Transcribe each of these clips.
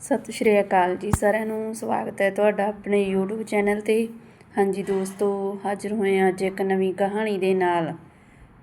ਸਤਿ ਸ਼੍ਰੀ ਅਕਾਲ ਜੀ ਸਾਰਿਆਂ ਨੂੰ, ਸਵਾਗਤ ਹੈ ਤੁਹਾਡਾ ਆਪਣੇ YouTube ਚੈਨਲ ਤੇ। ਹਾਂਜੀ ਦੋਸਤੋ, ਹਾਜ਼ਰ ਹੋਏ ਹਾਂ ਅੱਜ ਇੱਕ ਨਵੀਂ ਕਹਾਣੀ ਦੇ ਨਾਲ।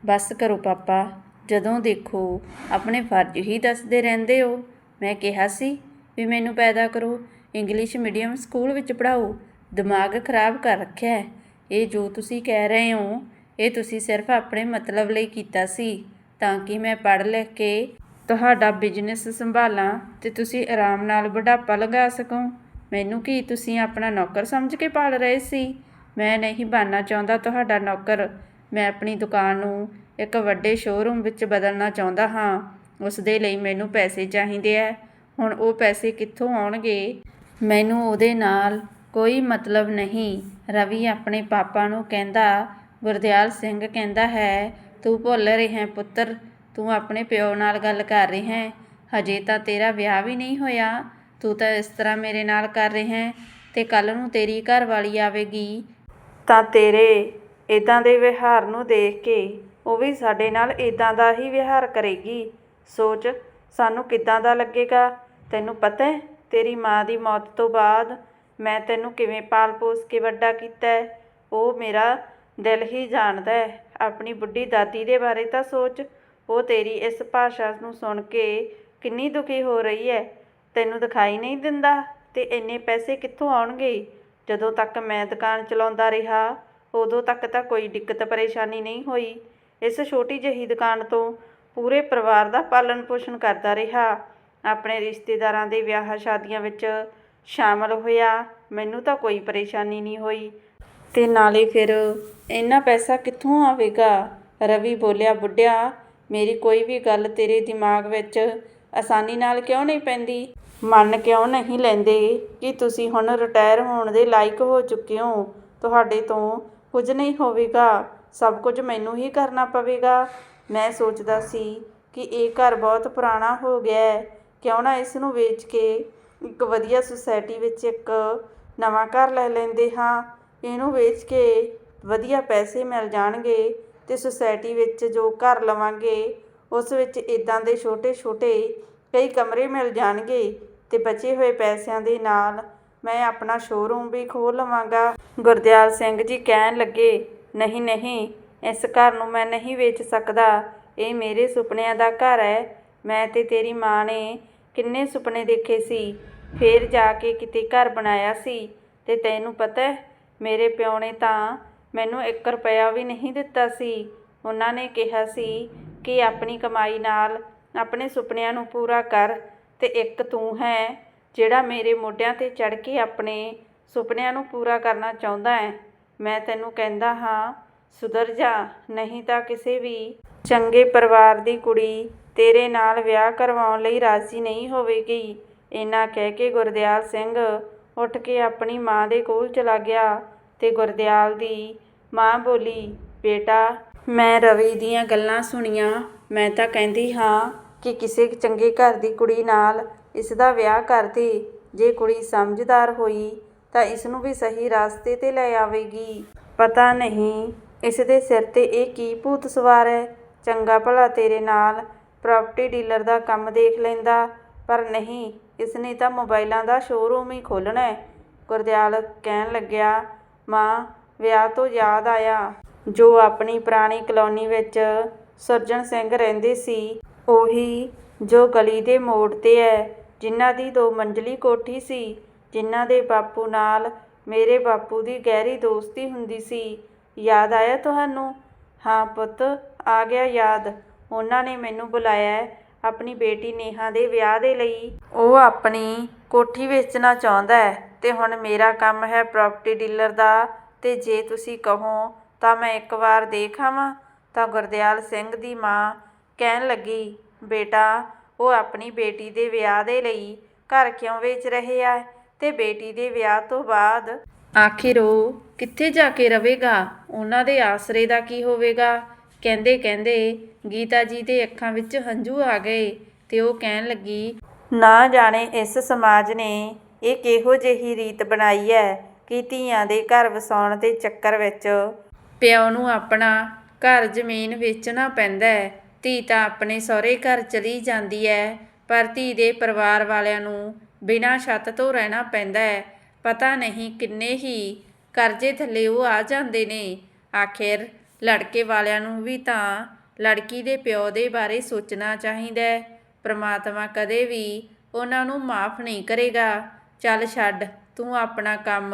ਬਸ ਕਰੋ ਪਾਪਾ, ਜਦੋਂ ਦੇਖੋ ਆਪਣੇ ਫਰਜ਼ ਹੀ ਦੱਸਦੇ ਰਹਿੰਦੇ ਹੋ। ਮੈਂ ਕਿਹਾ ਸੀ ਵੀ ਮੈਨੂੰ ਪੈਦਾ ਕਰੋ ਇੰਗਲਿਸ਼ ਮੀਡੀਅਮ ਸਕੂਲ ਵਿੱਚ ਪੜਾਓ ਦਿਮਾਗ ਖਰਾਬ ਕਰ ਰੱਖਿਆ ਹੈ। ਇਹ ਜੋ ਤੁਸੀਂ ਕਹਿ ਰਹੇ ਹੋ, ਇਹ ਤੁਸੀਂ ਸਿਰਫ ਆਪਣੇ ਮਤਲਬ ਲਈ ਕੀਤਾ ਸੀ, ਤਾਂ ਕਿ ਮੈਂ ਪੜ੍ਹ ਲਿਖ ਕੇ ਤੁਹਾਡਾ ਬਿਜ਼ਨਸ ਸੰਭਾਲਾਂ ਤੇ ਤੁਸੀਂ ਆਰਾਮ ਨਾਲ ਬੁਢਾਪਾ ਲਗਾ ਸਕੋ। ਮੈਨੂੰ ਕੀ ਤੁਸੀਂ ਆਪਣਾ ਨੌਕਰ ਸਮਝ ਕੇ ਪਾਲ ਰਹੇ ਸੀ? ਮੈਂ ਨਹੀਂ ਬਣਨਾ ਚਾਹੁੰਦਾ ਤੁਹਾਡਾ ਨੌਕਰ। ਮੈਂ ਆਪਣੀ ਦੁਕਾਨ ਨੂੰ ਇੱਕ ਵੱਡੇ ਸ਼ੋਰੂਮ ਵਿੱਚ ਬਦਲਣਾ ਚਾਹੁੰਦਾ ਹਾਂ। ਉਸ ਦੇ ਲਈ ਮੈਨੂੰ ਪੈਸੇ ਚਾਹੀਦੇ ਹੈ ਹੁਣ ਉਹ ਪੈਸੇ ਕਿੱਥੋਂ ਆਉਣਗੇ? ਮੈਨੂੰ ਉਹਦੇ ਨਾਲ ਕੋਈ ਮਤਲਬ ਨਹੀਂ। ਰਵੀ ਆਪਣੇ ਪਾਪਾ ਨੂੰ ਕਹਿੰਦਾ, ਗੁਰਦਿਆਲ ਸਿੰਘ ਕਹਿੰਦਾ ਹੈ, ਤੂੰ ਭੁੱਲ ਰਿਹਾ ਪੁੱਤਰ। ਤੂੰ ਆਪਣੇ ਪਿਓ ਨਾਲ ਗੱਲ ਕਰ ਰਿਹਾ ਹੈ। ਹਜੇ ਤਾਂ ਤੇਰਾ ਵਿਆਹ ਵੀ ਨਹੀਂ ਹੋਇਆ। ਤੂੰ ਤਾਂ ਇਸ ਤਰ੍ਹਾਂ ਮੇਰੇ ਨਾਲ ਕਰ ਰਿਹਾ ਹੈ ਤੇ ਕੱਲ ਨੂੰ ਤੇਰੀ ਘਰ ਵਾਲੀ ਆਵੇਗੀ। ਤਾਂ ਤੇਰੇ ਇਦਾਂ ਦੇ ਵਿਹਾਰ ਨੂੰ ਦੇਖ ਕੇ ਉਹ ਵੀ ਸਾਡੇ ਨਾਲ ਇਦਾਂ ਦਾ ਹੀ ਵਿਹਾਰ ਕਰੇਗੀ। ਸੋਚ, ਸਾਨੂੰ ਕਿੱਦਾਂ ਦਾ ਲੱਗੇਗਾ? ਤੈਨੂੰ ਪਤਾ ਹੈ, ਤੇਰੀ ਮਾਂ ਦੀ ਮੌਤ ਤੋਂ ਬਾਅਦ ਮੈਂ ਤੈਨੂੰ ਕਿਵੇਂ ਪਾਲ ਪੋਸ ਕੇ ਵੱਡਾ ਕੀਤਾ ਉਹ ਮੇਰਾ ਦਿਲ ਹੀ ਜਾਣਦਾ ਹੈ। ਆਪਣੀ ਬੁੱਢੀ ਦਾਦੀ ਦੇ ਬਾਰੇ ਤਾਂ ਸੋਚ ਉਹ ਤੇਰੀ ਇਸ ਭਾਸ਼ਾ ਨੂੰ ਸੁਣ ਕੇ ਕਿੰਨੀ ਦੁਖੀ ਹੋ ਰਹੀ ਹੈ। ਤੈਨੂੰ ਦਿਖਾਈ ਨਹੀਂ ਦਿੰਦਾ ਤੇ ਇੰਨੇ ਪੈਸੇ ਕਿੱਥੋਂ ਆਉਣਗੇ? ਜਦੋਂ ਤੱਕ ਮੈਂ ਦੁਕਾਨ ਚਲਾਉਂਦਾ ਰਿਹਾ, ਉਦੋਂ ਤੱਕ ਤਾਂ ਕੋਈ ਦਿੱਕਤ ਪਰੇਸ਼ਾਨੀ ਨਹੀਂ ਹੋਈ। ਇਸ ਛੋਟੀ ਜਿਹੀ ਦੁਕਾਨ ਤੋਂ ਪੂਰੇ ਪਰਿਵਾਰ ਦਾ ਪਾਲਣ ਪੋਸ਼ਣ ਕਰਦਾ ਰਿਹਾ। ਆਪਣੇ ਰਿਸ਼ਤੇਦਾਰਾਂ ਦੇ ਵਿਆਹ ਸ਼ਾਦੀਆਂ ਵਿੱਚ ਸ਼ਾਮਲ ਹੋਇਆ, ਮੈਨੂੰ ਤਾਂ ਕੋਈ ਪਰੇਸ਼ਾਨੀ ਨਹੀਂ ਹੋਈ। ਤੇ ਨਾਲੇ ਫਿਰ ਇੰਨਾ ਪੈਸਾ ਕਿੱਥੋਂ ਆਵੇਗਾ? ਰਵੀ ਬੋਲਿਆ, ਬੁੱਢਿਆ ਮੇਰੀ ਕੋਈ ਵੀ ਗੱਲ ਤੇਰੇ ਦਿਮਾਗ ਵਿੱਚ ਆਸਾਨੀ ਨਾਲ ਕਿਉਂ ਨਹੀਂ ਪੈਂਦੀ? ਮੰਨ ਕਿਉਂ ਨਹੀਂ ਲੈਂਦੇ ਕਿ ਤੁਸੀਂ ਹੁਣ ਰਿਟਾਇਰ ਹੋਣ ਦੇ ਲਾਇਕ ਹੋ ਚੁੱਕੇ ਹੋ? ਤੁਹਾਡੇ ਤੋਂ ਕੁਝ ਨਹੀਂ ਹੋਵੇਗਾ। ਸਭ ਕੁਝ ਮੈਨੂੰ ਹੀ ਕਰਨਾ ਪਵੇਗਾ। ਮੈਂ ਸੋਚਦਾ ਸੀ ਕਿ ਇਹ ਘਰ ਬਹੁਤ ਪੁਰਾਣਾ ਹੋ ਗਿਆ ਹੈ। ਕਿਉਂ ਨਾ ਇਸ ਨੂੰ ਵੇਚ ਕੇ ਇੱਕ ਵਧੀਆ ਸੁਸਾਇਟੀ ਵਿੱਚ ਇੱਕ ਨਵਾਂ ਘਰ ਲੈ ਲੈਂਦੇ ਹਾਂ। ਇਹਨੂੰ ਵੇਚ ਕੇ ਵਧੀਆ ਪੈਸੇ ਮਿਲ ਜਾਣਗੇ। ਤੇ ਸੁਸਾਇਟੀ ਵਿੱਚ ਜੋ ਘਰ ਲਵਾਂਗੇ, ਉਸ ਵਿੱਚ ਇਦਾਂ ਦੇ ਛੋਟੇ-ਛੋਟੇ ਕਈ ਕਮਰੇ ਮਿਲ ਜਾਣਗੇ ਤੇ ਬਚੇ ਹੋਏ ਪੈਸਿਆਂ ਦੇ ਨਾਲ ਮੈਂ ਆਪਣਾ ਸ਼ੋਰੂਮ ਵੀ ਖੋਲ ਲਵਾਂਗਾ। ਗੁਰਦਿਆਲ ਸਿੰਘ ਜੀ ਕਹਿਣ ਲੱਗੇ, ਨਹੀਂ ਨਹੀਂ, ਇਸ ਘਰ ਨੂੰ ਮੈਂ ਨਹੀਂ ਵੇਚ ਸਕਦਾ। ਇਹ ਮੇਰੇ ਸੁਪਨਿਆਂ ਦਾ ਘਰ ਹੈ। ਮੈਂ ਤੇ ਤੇਰੀ ਮਾਂ ਨੇ ਕਿੰਨੇ ਸੁਪਨੇ ਦੇਖੇ ਸੀ। ਫੇਰ ਜਾ ਕੇ ਕਿਤੇ ਘਰ ਬਣਾਇਆ ਸੀ ਤੇ ਤੈਨੂੰ ਪਤਾ ਮੇਰੇ ਪਿਓ ਨੇ ਤਾਂ ਮੈਨੂੰ 1 ਰੁਪਇਆ ਵੀ ਨਹੀਂ ਦਿੱਤਾ ਸੀ। ਉਹਨਾਂ ਨੇ ਕਿਹਾ ਸੀ ਕਿ ਆਪਣੀ ਕਮਾਈ ਨਾਲ ਆਪਣੇ ਸੁਪਨਿਆਂ ਨੂੰ ਪੂਰਾ ਕਰ ਤੇ ਇੱਕ ਤੂੰ ਹੈ ਜਿਹੜਾ ਮੇਰੇ ਮੋਢਿਆਂ ਤੇ ਚੜ ਕੇ ਆਪਣੇ ਸੁਪਨਿਆਂ ਨੂੰ ਪੂਰਾ ਕਰਨਾ ਚਾਹੁੰਦਾ ਹੈ। ਮੈਂ ਤੈਨੂੰ ਕਹਿੰਦਾ ਹਾਂ, ਸੁਧਰ ਜਾ, ਨਹੀਂ ਤਾਂ ਕਿਸੇ ਵੀ ਚੰਗੇ ਪਰਿਵਾਰ ਦੀ ਕੁੜੀ ਤੇਰੇ ਨਾਲ ਵਿਆਹ ਕਰਵਾਉਣ ਲਈ ਰਾਜ਼ੀ ਨਹੀਂ ਹੋਵੇਗੀ। ਇਹਨਾਂ ਕਹਿ ਕੇ ਗੁਰਦਿਆਲ ਸਿੰਘ ਉੱਠ ਕੇ ਆਪਣੀ ਮਾਂ ਦੇ ਕੋਲ ਚਲਾ ਗਿਆ ਤੇ ਗੁਰਦਿਆਲ ਦੀ ਮਾਂ ਬੋਲੀ, ਬੇਟਾ, ਮੈਂ ਰਵੀ ਦੀਆਂ ਗੱਲਾਂ ਸੁਣੀਆਂ। ਮੈਂ ਤਾਂ ਕਹਿੰਦੀ ਹਾਂ ਕਿ ਕਿਸੇ ਚੰਗੇ ਘਰ ਦੀ ਕੁੜੀ ਨਾਲ ਇਸ ਦਾ ਵਿਆਹ ਕਰਦੀ ਜੇ ਕੁੜੀ ਸਮਝਦਾਰ ਹੋਈ, ਤਾਂ ਇਸ ਨੂੰ ਵੀ ਸਹੀ ਰਸਤੇ ਤੇ ਲੈ ਆਵੇਗੀ। ਪਤਾ ਨਹੀਂ ਇਸ ਦੇ ਸਿਰ ਤੇ ਇਹ ਕੀ ਭੂਤ ਸਵਾਰ ਹੈ। ਚੰਗਾ ਭਲਾ ਤੇਰੇ ਨਾਲ ਪ੍ਰਾਪਰਟੀ ਡੀਲਰ ਦਾ ਕੰਮ ਦੇਖ ਲੈਂਦਾ, ਪਰ ਨਹੀਂ ਇਸ ਨੇ ਤਾਂ ਮੋਬਾਈਲਾਂ ਦਾ ਸ਼ੋਰੂਮ ਹੀ ਖੋਲਣਾ ਹੈ। ਗੁਰਦਿਆਲ ਕਹਿਣ ਲੱਗਿਆ, ਮਾਂ ਵਿਆਹ ਤੋਂ ਯਾਦ ਆਇਆ। ਜੋ ਆਪਣੀ ਪੁਰਾਣੀ ਕਲੋਨੀ ਵਿੱਚ ਸਰਜਣ ਸਿੰਘ ਰਹਿੰਦੇ ਸੀ, ਉਹੀ ਜੋ ਗਲੀ ਦੇ ਮੋੜ ਤੇ ਹੈ, ਜਿਨ੍ਹਾਂ ਦੀ ਦੋ ਮੰਜ਼ਲੀ ਕੋਠੀ ਸੀ, ਜਿਨ੍ਹਾਂ ਦੇ ਬਾਪੂ ਨਾਲ ਮੇਰੇ ਬਾਪੂ ਦੀ ਗਹਿਰੀ ਦੋਸਤੀ ਹੁੰਦੀ ਸੀ। ਯਾਦ ਆਇਆ ਤੁਹਾਨੂੰ? ਹਾਂ ਪੁੱਤ, ਆ ਗਿਆ ਯਾਦ। ਉਹਨਾਂ ਨੇ ਮੈਨੂੰ ਬੁਲਾਇਆ ਆਪਣੀ ਬੇਟੀ ਨੇਹਾ ਦੇ ਵਿਆਹ ਦੇ ਲਈ। ਉਹ ਆਪਣੀ ਕੋਠੀ ਵੇਚਣਾ ਚਾਹੁੰਦਾ ਹੈ ਤੇ ਹੁਣ ਮੇਰਾ ਕੰਮ ਹੈ ਪ੍ਰਾਪਰਟੀ ਡੀਲਰ ਦਾ ਤੇ ਜੇ ਤੁਸੀਂ ਕਹੋ ਤਾਂ ਮੈਂ ਇੱਕ ਵਾਰ ਦੇਖ ਆਵਾਂ, ਤਾਂ ਗੁਰਦਿਆਲ ਸਿੰਘ ਦੀ ਮਾਂ ਕਹਿਣ ਲੱਗੀ, ਬੇਟਾ, ਉਹ ਆਪਣੀ ਬੇਟੀ ਦੇ ਵਿਆਹ ਦੇ ਲਈ ਘਰ ਕਿਉਂ ਵੇਚ ਰਹੇ ਆ? ਤੇ ਬੇਟੀ ਦੇ ਵਿਆਹ ਤੋਂ ਬਾਅਦ ਆਖਿਰ ਉਹ ਕਿੱਥੇ ਜਾ ਕੇ ਰਵੇਗਾ? ਉਹਨਾਂ ਦੇ ਆਸਰੇ ਦਾ ਕੀ ਹੋਵੇਗਾ? ਕਹਿੰਦੇ ਕਹਿੰਦੇ ਗੀਤਾ ਜੀ ਦੇ ਅੱਖਾਂ ਵਿੱਚ ਹੰਝੂ ਆ ਗਏ ਤੇ ਉਹ ਕਹਿਣ ਲੱਗੀ, ਨਾ ਜਾਣੇ ਇਸ ਸਮਾਜ ਨੇ ਇਹ ਕਿਹੋ ਜਿਹੀ ਰੀਤ ਬਣਾਈ ਹੈ। ਕਿ ਧੀਆਂ ਦੇ ਘਰ ਵਸਾਉਣ ਦੇ ਚੱਕਰ ਵਿੱਚ। ਪਿਓ ਨੂੰ ਆਪਣਾ ਘਰ ਜ਼ਮੀਨ ਵੇਚਣਾ ਪੈਂਦਾ ਹੈ। ਧੀ ਤਾਂ ਆਪਣੇ ਸਹੁਰੇ ਘਰ ਚਲੀ ਜਾਂਦੀ ਹੈ, ਪਰ ਧੀ ਦੇ ਪਰਿਵਾਰ ਵਾਲਿਆਂ ਨੂੰ ਬਿਨਾਂ ਛੱਤ ਤੋਂ ਰਹਿਣਾ ਪੈਂਦਾ ਹੈ। ਪਤਾ ਨਹੀਂ ਕਿੰਨੇ ਹੀ ਕਰਜ਼ੇ ਥੱਲੇ ਉਹ ਆ ਜਾਂਦੇ ਨੇ। ਆਖਿਰ ਲੜਕੇ ਵਾਲਿਆਂ ਨੂੰ ਵੀ ਤਾਂ ਲੜਕੀ ਦੇ ਪਿਓ ਦੇ ਬਾਰੇ ਸੋਚਣਾ ਚਾਹੀਦਾ ਹੈ। ਪ੍ਰਮਾਤਮਾ ਕਦੇ ਵੀ ਉਹਨਾਂ ਨੂੰ ਮਾਫ ਨਹੀਂ ਕਰੇਗਾ। ਚੱਲ ਛੱਡ। ਤੂੰ ਆਪਣਾ ਕੰਮ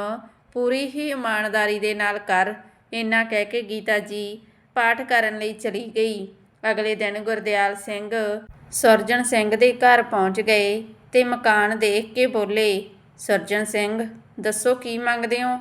ਪੂਰੀ ਹੀ ਇਮਾਨਦਾਰੀ ਦੇ ਨਾਲ ਕਰ, ਇੰਨਾ ਕਹਿ ਕੇ ਗੀਤਾ ਜੀ ਪਾਠ ਕਰਨ ਲਈ ਚਲੀ ਗਈ। ਅਗਲੇ ਦਿਨ ਗੁਰਦਿਆਲ ਸਿੰਘ ਸਰਜਣ ਸਿੰਘ ਦੇ ਘਰ ਪਹੁੰਚ ਗਏ ਤੇ ਮਕਾਨ ਦੇਖ ਕੇ ਬੋਲੇ, ਸਰਜਣ ਸਿੰਘ, ਦੱਸੋ ਕੀ ਮੰਗਦੇ ਹੋ?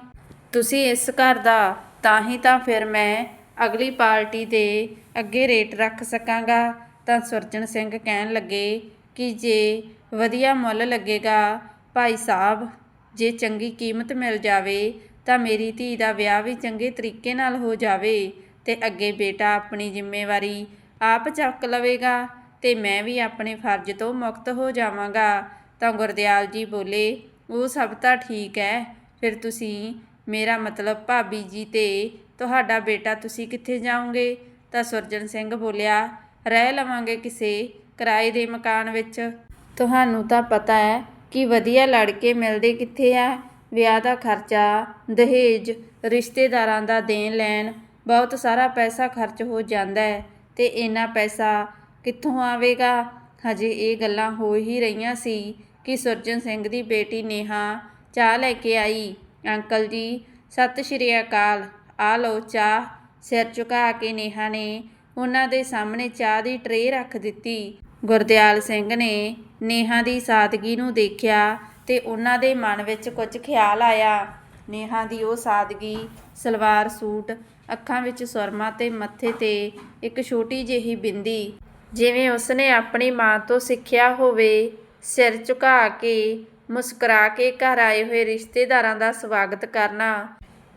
ਤੁਸੀਂ ਇਸ ਘਰ ਦਾ, ਤਾਂ ਹੀ ਤਾਂ ਫਿਰ ਮੈਂ ਅਗਲੀ ਪਾਰਟੀ ਦੇ ਅੱਗੇ ਰੇਟ ਰੱਖ ਸਕਾਂਗਾ। ਤਾਂ ਸਰਜਣ ਸਿੰਘ ਕਹਿਣ ਲੱਗੇ ਕਿ ਜੇ ਵਧੀਆ ਮੁੱਲ ਲੱਗੇਗਾ, ਭਾਈ ਸਾਹਿਬ ਜੇ ਚੰਗੀ ਕੀਮਤ ਮਿਲ ਜਾਵੇ, ਤਾਂ ਮੇਰੀ ਧੀ ਦਾ ਵਿਆਹ ਵੀ ਚੰਗੇ ਤਰੀਕੇ ਨਾਲ ਹੋ ਜਾਵੇ ਤੇ ਅੱਗੇ ਬੇਟਾ ਆਪਣੀ ਜ਼ਿੰਮੇਵਾਰੀ ਆਪ ਚੱਕ ਲਵੇਗਾ ਤੇ ਮੈਂ ਵੀ ਆਪਣੇ ਫਰਜ਼ ਤੋਂ ਮੁਕਤ ਹੋ ਜਾਵਾਂਗਾ। ਤਾਂ ਗੁਰਦਿਆਲ ਜੀ ਬੋਲੇ, ਉਹ ਸਭ ਤਾਂ ਠੀਕ ਹੈ ਫਿਰ ਤੁਸੀਂ, ਮੇਰਾ ਮਤਲਬ ਭਾਬੀ ਜੀ ਤੇ ਤੁਹਾਡਾ ਬੇਟਾ ਤੁਸੀਂ ਕਿੱਥੇ ਜਾਓਗੇ? ਤਾਂ ਸੁਰਜਨ ਸਿੰਘ ਬੋਲਿਆ, ਰਹਿ ਲਵਾਂਗੇ ਕਿਸੇ ਕਿਰਾਏ ਦੇ ਮਕਾਨ ਵਿੱਚ। ਤੁਹਾਨੂੰ ਤਾਂ ਪਤਾ ਹੈ ਕਿ ਵਧੀਆ ਲੜਕੇ ਮਿਲਦੇ ਕਿੱਥੇ ਆ? ਵਿਆਹ ਦਾ ਖਰਚਾ, ਦਹੇਜ, ਰਿਸ਼ਤੇਦਾਰਾਂ ਦਾ ਦੇਣ ਲੈਣ, ਬਹੁਤ ਸਾਰਾ ਪੈਸਾ ਖਰਚ ਹੋ ਜਾਂਦਾ ਹੈ। ਤੇ ਇੰਨਾ ਪੈਸਾ ਕਿੱਥੋਂ ਆਵੇਗਾ? ਹਜੇ ਇਹ ਗੱਲਾਂ ਹੋ ਹੀ ਰਹੀਆਂ ਸੀ ਕਿ ਸੁਰਜਨ ਸਿੰਘ ਦੀ ਬੇਟੀ ਨੇਹਾ ਚਾਹ ਲੈ ਕੇ ਆਈ। ਅੰਕਲ ਜੀ, ਸਤਿ ਸ਼੍ਰੀ ਅਕਾਲ। ਆ ਲਓ ਚਾਹ। ਸਿਰ ਝੁਕਾ ਕੇ ਨੇਹਾ ਨੇ ਉਹਨਾਂ ਦੇ ਸਾਹਮਣੇ ਚਾਹ ਦੀ ਟਰੇ ਰੱਖ ਦਿੱਤੀ। ਗੁਰਦਿਆਲ ਸਿੰਘ ਨੇ ਨੇਹਾ ਦੀ ਸਾਦਗੀ ਨੂੰ ਦੇਖਿਆ ਤੇ ਉਹਨਾਂ ਦੇ ਮਨ ਵਿੱਚ ਕੁਝ ਖਿਆਲ ਆਇਆ। ਨੇਹਾ ਦੀ ਉਹ ਸਾਦਗੀ, ਸਲਵਾਰ ਸੂਟ, ਅੱਖਾਂ ਵਿੱਚ ਸੁਰਮਾ ਤੇ ਮੱਥੇ ਤੇ ਇੱਕ ਛੋਟੀ ਜਿਹੀ ਬਿੰਦੀ, ਜਿਵੇਂ ਉਸਨੇ ਆਪਣੀ ਮਾਂ ਤੋਂ ਸਿੱਖਿਆ ਹੋਵੇ, ਸਿਰ ਝੁਕਾ ਕੇ, ਮੁਸਕਰਾ ਕੇ ਘਰ ਆਏ ਹੋਏ ਰਿਸ਼ਤੇਦਾਰਾਂ ਦਾ ਸਵਾਗਤ ਕਰਨਾ।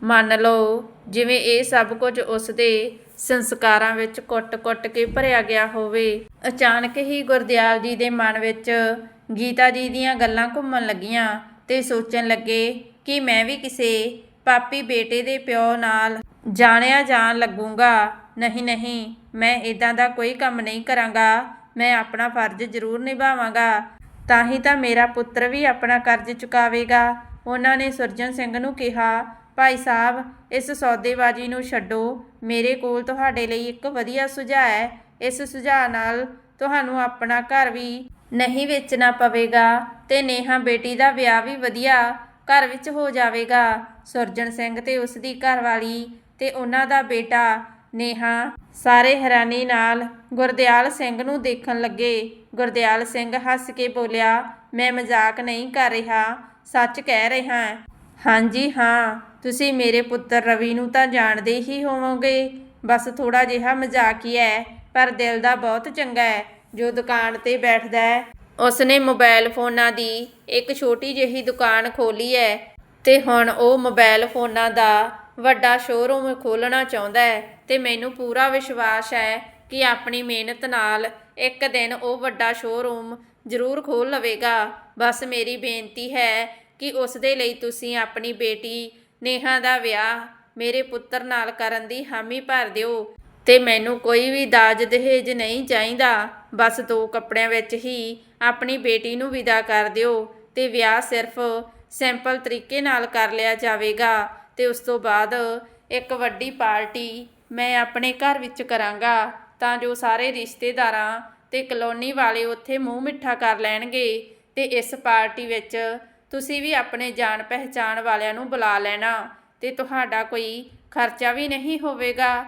ਮੰਨ ਲਓ, ਜਿਵੇਂ ਇਹ ਸਭ ਕੁਝ ਉਸ ਦੇ ਸੰਸਕਾਰਾਂ ਵਿੱਚ ਕੁੱਟ-ਕੁੱਟ ਕੇ ਭਰਿਆ ਗਿਆ ਹੋਵੇ, ਅਚਾਨਕ ਹੀ ਗੁਰਦਿਆਲ ਜੀ ਦੇ ਮਨ ਵਿੱਚ ਗੀਤਾ ਜੀ ਦੀਆਂ ਗੱਲਾਂ ਘੁੰਮਣ ਲੱਗੀਆਂ ਤੇ ਸੋਚਣ ਲੱਗੇ ਕਿ ਮੈਂ ਵੀ ਕਿਸੇ ਪਾਪੀ ਬੇਟੇ ਦੇ ਪਿਓ ਨਾਲ ਜਾਣਿਆ ਜਾਣ ਲੱਗੂੰਗਾ। ਨਹੀਂ ਨਹੀਂ ਮੈਂ ਇਦਾਂ ਦਾ ਕੋਈ ਕੰਮ ਨਹੀਂ ਕਰਾਂਗਾ। ਮੈਂ ਆਪਣਾ ਫਰਜ਼ ਜ਼ਰੂਰ ਨਿਭਾਵਾਂਗਾ। ਤਾਂ ਹੀ ਤਾਂ ਮੇਰਾ ਪੁੱਤਰ ਵੀ ਆਪਣਾ ਕਰਜ਼ ਚੁਕਾਵੇਗਾ। ਉਹਨਾਂ ਨੇ ਸੁਰਜਨ ਸਿੰਘ ਨੂੰ ਕਿਹਾ ਭਾਈ ਸਾਹਿਬ, ਇਸ ਸੌਦੇਬਾਜ਼ੀ ਨੂੰ ਛੱਡੋ। ਮੇਰੇ ਕੋਲ ਤੁਹਾਡੇ ਲਈ ਇੱਕ ਵਧੀਆ ਸੁਝਾਅ ਹੈ। ਇਸ ਸੁਝਾਅ ਨਾਲ ਤੁਹਾਨੂੰ ਆਪਣਾ ਘਰ ਵੀ ਨਹੀਂ ਵੇਚਣਾ ਪਵੇਗਾ ਤੇ ਨੇਹਾ ਬੇਟੀ ਦਾ ਵਿਆਹ ਵੀ ਵਧੀਆ ਘਰ ਵਿੱਚ ਹੋ ਜਾਵੇਗਾ। ਸੁਰਜਣ ਸਿੰਘ ਤੇ ਉਸ ਦੀ ਘਰਵਾਲੀ ਤੇ ਉਹਨਾਂ ਦਾ ਬੇਟਾ ਨੇਹਾ ਸਾਰੇ ਹੈਰਾਨੀ ਨਾਲ ਗੁਰਦਿਆਲ ਸਿੰਘ ਨੂੰ ਦੇਖਣ ਲੱਗੇ। ਗੁਰਦਿਆਲ ਸਿੰਘ ਹੱਸ ਕੇ ਬੋਲਿਆ, ਮੈਂ ਮਜ਼ਾਕ ਨਹੀਂ ਕਰ ਰਿਹਾ, ਸੱਚ ਕਹਿ ਰਿਹਾ ਹਾਂ। ਹਾਂਜੀ, ਹਾਂ। ਤੁਸੀਂ ਮੇਰੇ ਪੁੱਤਰ ਰਵੀ ਨੂੰ ਤਾਂ ਜਾਣਦੇ ਹੀ ਹੋਵੋਗੇ। ਬਸ ਥੋੜਾ ਜਿਹਾ ਮਜ਼ਾਕੀ ਹੈ ਪਰ ਦਿਲ ਦਾ ਬਹੁਤ ਚੰਗਾ ਹੈ ਜੋ ਦੁਕਾਨ ਤੇ ਬੈਠਦਾ ਹੈ ਉਸਨੇ ਮੋਬਾਈਲ ਫੋਨਾਂ ਦੀ ਇੱਕ ਛੋਟੀ ਜਿਹੀ ਦੁਕਾਨ ਖੋਲੀ ਹੈ ਤੇ ਹੁਣ ਉਹ ਮੋਬਾਈਲ ਫੋਨਾਂ ਦਾ ਵੱਡਾ ਸ਼ੋਰੂਮ ਖੋਲ੍ਹਣਾ ਚਾਹੁੰਦਾ ਹੈ ਤੇ ਮੈਨੂੰ ਪੂਰਾ ਵਿਸ਼ਵਾਸ ਹੈ ਕਿ ਆਪਣੀ ਮਿਹਨਤ ਨਾਲ ਇੱਕ ਦਿਨ ਉਹ ਵੱਡਾ ਸ਼ੋਰੂਮ ਜ਼ਰੂਰ ਖੋਲ੍ਹ ਲਵੇਗਾ। ਬਸ ਮੇਰੀ ਬੇਨਤੀ ਹੈ ਕਿ ਉਸ ਦੇ ਲਈ ਤੁਸੀਂ ਆਪਣੀ ਬੇਟੀ ਨੇਹਾ ਦਾ ਵਿਆਹ ਮੇਰੇ ਪੁੱਤਰ ਨਾਲ ਕਰਨ ਦੀ ਹਾਮੀ ਭਰ ਦਿਓ। ਤੇ ਮੈਨੂੰ ਕੋਈ ਵੀ ਦਾਜ ਦਹੇਜ ਨਹੀਂ ਚਾਹੀਦਾ। ਬਸ ਦੋ ਕੱਪੜਿਆਂ ਵਿੱਚ ਹੀ ਆਪਣੀ ਬੇਟੀ ਨੂੰ ਵਿਦਾ ਕਰ ਦਿਓ ਤੇ ਵਿਆਹ ਸਿਰਫ ਸਿੰਪਲ ਤਰੀਕੇ ਨਾਲ ਕਰ ਲਿਆ ਜਾਵੇਗਾ। ਤੇ ਉਸ ਤੋਂ ਬਾਅਦ ਇੱਕ ਵੱਡੀ ਪਾਰਟੀ ਮੈਂ ਆਪਣੇ ਘਰ ਵਿੱਚ ਕਰਾਂਗਾ। ਤਾਂ ਜੋ ਸਾਰੇ ਰਿਸ਼ਤੇਦਾਰਾਂ ਤੇ ਕਲੋਨੀ ਵਾਲੇ ਉੱਥੇ ਮੂੰਹ ਮਿੱਠਾ ਕਰ ਲੈਣਗੇ ਤੇ ਇਸ ਪਾਰਟੀ ਵਿੱਚ ਤੁਸੀਂ ਵੀ ਆਪਣੇ ਜਾਣ ਪਹਿਚਾਣ ਵਾਲਿਆਂ ਨੂੰ ਬੁਲਾ ਲੈਣਾ ਤੇ ਤੁਹਾਡਾ ਕੋਈ ਖਰਚਾ ਵੀ ਨਹੀਂ ਹੋਵੇਗਾ।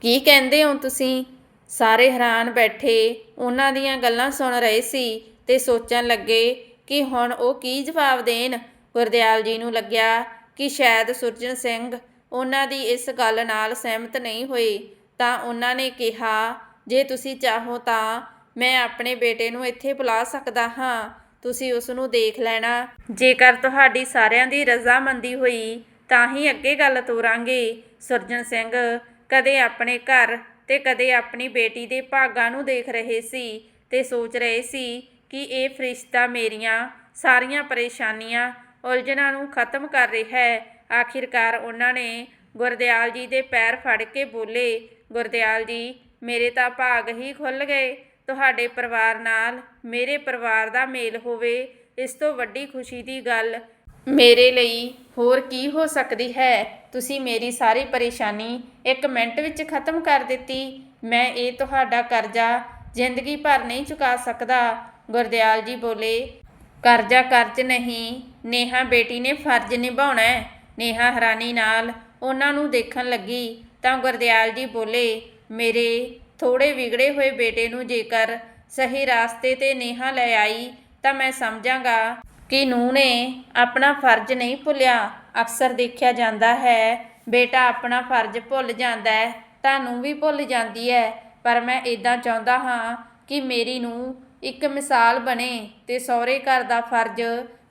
ਕੀ ਕਹਿੰਦੇ ਹੋ ਤੁਸੀਂ? ਸਾਰੇ ਹੈਰਾਨ ਬੈਠੇ ਉਹਨਾਂ ਦੀਆਂ ਗੱਲਾਂ ਸੁਣ ਰਹੇ ਸੀ ਤੇ ਸੋਚਣ ਲੱਗੇ ਕਿ ਹੁਣ ਉਹ ਕੀ ਜਵਾਬ ਦੇਣ। ਗੁਰਦਿਆਲ ਜੀ ਨੂੰ ਲੱਗਿਆ ਕਿ ਸ਼ਾਇਦ ਸੁਰਜਨ ਸਿੰਘ ਉਹਨਾਂ ਦੀ ਇਸ ਗੱਲ ਨਾਲ ਸਹਿਮਤ ਨਹੀਂ ਹੋਏ। ਤਾਂ ਉਹਨਾਂ ਨੇ ਕਿਹਾ, ਜੇ ਤੁਸੀਂ ਚਾਹੋ ਤਾਂ ਮੈਂ ਆਪਣੇ ਬੇਟੇ ਨੂੰ ਇੱਥੇ ਬੁਲਾ ਸਕਦਾ ਹਾਂ। ਤੁਸੀਂ ਉਸ ਨੂੰ ਦੇਖ ਲੈਣਾ। ਜੇਕਰ ਤੁਹਾਡੀ ਸਾਰਿਆਂ ਦੀ ਰਜ਼ਾਮੰਦੀ ਹੋਈ, ਤਾਂ ਹੀ ਅੱਗੇ ਗੱਲ ਤੋਰਾਂਗੇ। ਸੁਰਜਨ ਸਿੰਘ ਕਦੇ ਆਪਣੇ ਘਰ ਤੇ ਕਦੇ ਆਪਣੀ ਬੇਟੀ ਦੇ ਭਾਗਾਂ ਨੂੰ ਦੇਖ ਰਹੇ ਸੀ ਤੇ ਸੋਚ ਰਹੇ ਸੀ ਕਿ ਇਹ ਫਰਿਸ਼ਤਾ ਮੇਰੀਆਂ ਸਾਰੀਆਂ ਪਰੇਸ਼ਾਨੀਆਂ ਉਲਝਣਾਂ ਨੂੰ ਖਤਮ ਕਰ ਰਿਹਾ ਹੈ। ਆਖਿਰਕਾਰ ਉਹਨਾਂ ਨੇ ਗੁਰਦਿਆਲ ਜੀ ਦੇ ਪੈਰ ਫੜ ਕੇ ਬੋਲੇ, ਗੁਰਦਿਆਲ ਜੀ, ਮੇਰੇ ਤਾਂ ਭਾਗ ਹੀ ਖੁੱਲ ਗਏ। ਤੁਹਾਡੇ ਪਰਿਵਾਰ ਨਾਲ ਮੇਰੇ ਪਰਿਵਾਰ ਦਾ ਮੇਲ ਹੋਵੇ, ਇਸ ਤੋਂ ਵੱਡੀ ਖੁਸ਼ੀ ਦੀ ਗੱਲ ਮੇਰੇ ਲਈ ਹੋਰ ਕੀ ਹੋ ਸਕਦੀ ਹੈ? ਤੁਸੀਂ ਮੇਰੀ ਸਾਰੀ ਪਰੇਸ਼ਾਨੀ ਇੱਕ ਮਿੰਟ ਵਿੱਚ ਖਤਮ ਕਰ ਦਿੱਤੀ। ਮੈਂ ਇਹ ਤੁਹਾਡਾ ਕਰਜ਼ਾ ਜ਼ਿੰਦਗੀ ਭਰ ਨਹੀਂ ਚੁਕਾ ਸਕਦਾ। ਗੁਰਦਿਆਲ ਜੀ ਬੋਲੇ, ਕਰਜ਼ਾ ਕਰਜ਼ ਨਹੀਂ, ਨੇਹਾ ਬੇਟੀ ਨੇ ਫਰਜ਼ ਨਿਭਾਉਣਾ ਹੈ। ਨੇਹਾ ਹੈਰਾਨੀ ਨਾਲ ਉਹਨਾਂ ਨੂੰ ਦੇਖਣ ਲੱਗੀ ਤਾਂ ਗੁਰਦਿਆਲ ਜੀ ਬੋਲੇ, ਮੇਰੇ ਥੋੜੇ ਵਿਗੜੇ ਹੋਏ ਬੇਟੇ ਨੂੰ ਜੇਕਰ ਸਹੀ ਰਾਸਤੇ ਤੇ ਨੇਹਾ ਲੈ ਆਈ ਤਾਂ ਮੈਂ ਸਮਝਾਂਗਾ ਕਿ ਨੂੰਹ ਨੇ ਆਪਣਾ ਫਰਜ਼ ਨਹੀਂ ਭੁੱਲਿਆ। ਅਕਸਰ ਦੇਖਿਆ ਜਾਂਦਾ ਹੈ, ਬੇਟਾ ਆਪਣਾ ਫਰਜ਼ ਭੁੱਲ ਜਾਂਦਾ ਹੈ, ਤਾਂ ਨੂੰ ਵੀ ਭੁੱਲ ਜਾਂਦੀ ਹੈ। ਪਰ ਮੈਂ ਇਦਾਂ ਚਾਹੁੰਦਾ ਹਾਂ ਕਿ ਮੇਰੀ ਨੂੰ ਇੱਕ ਮਿਸਾਲ ਬਣੇ ਤੇ ਸਹੁਰੇ ਘਰ ਦਾ ਫਰਜ਼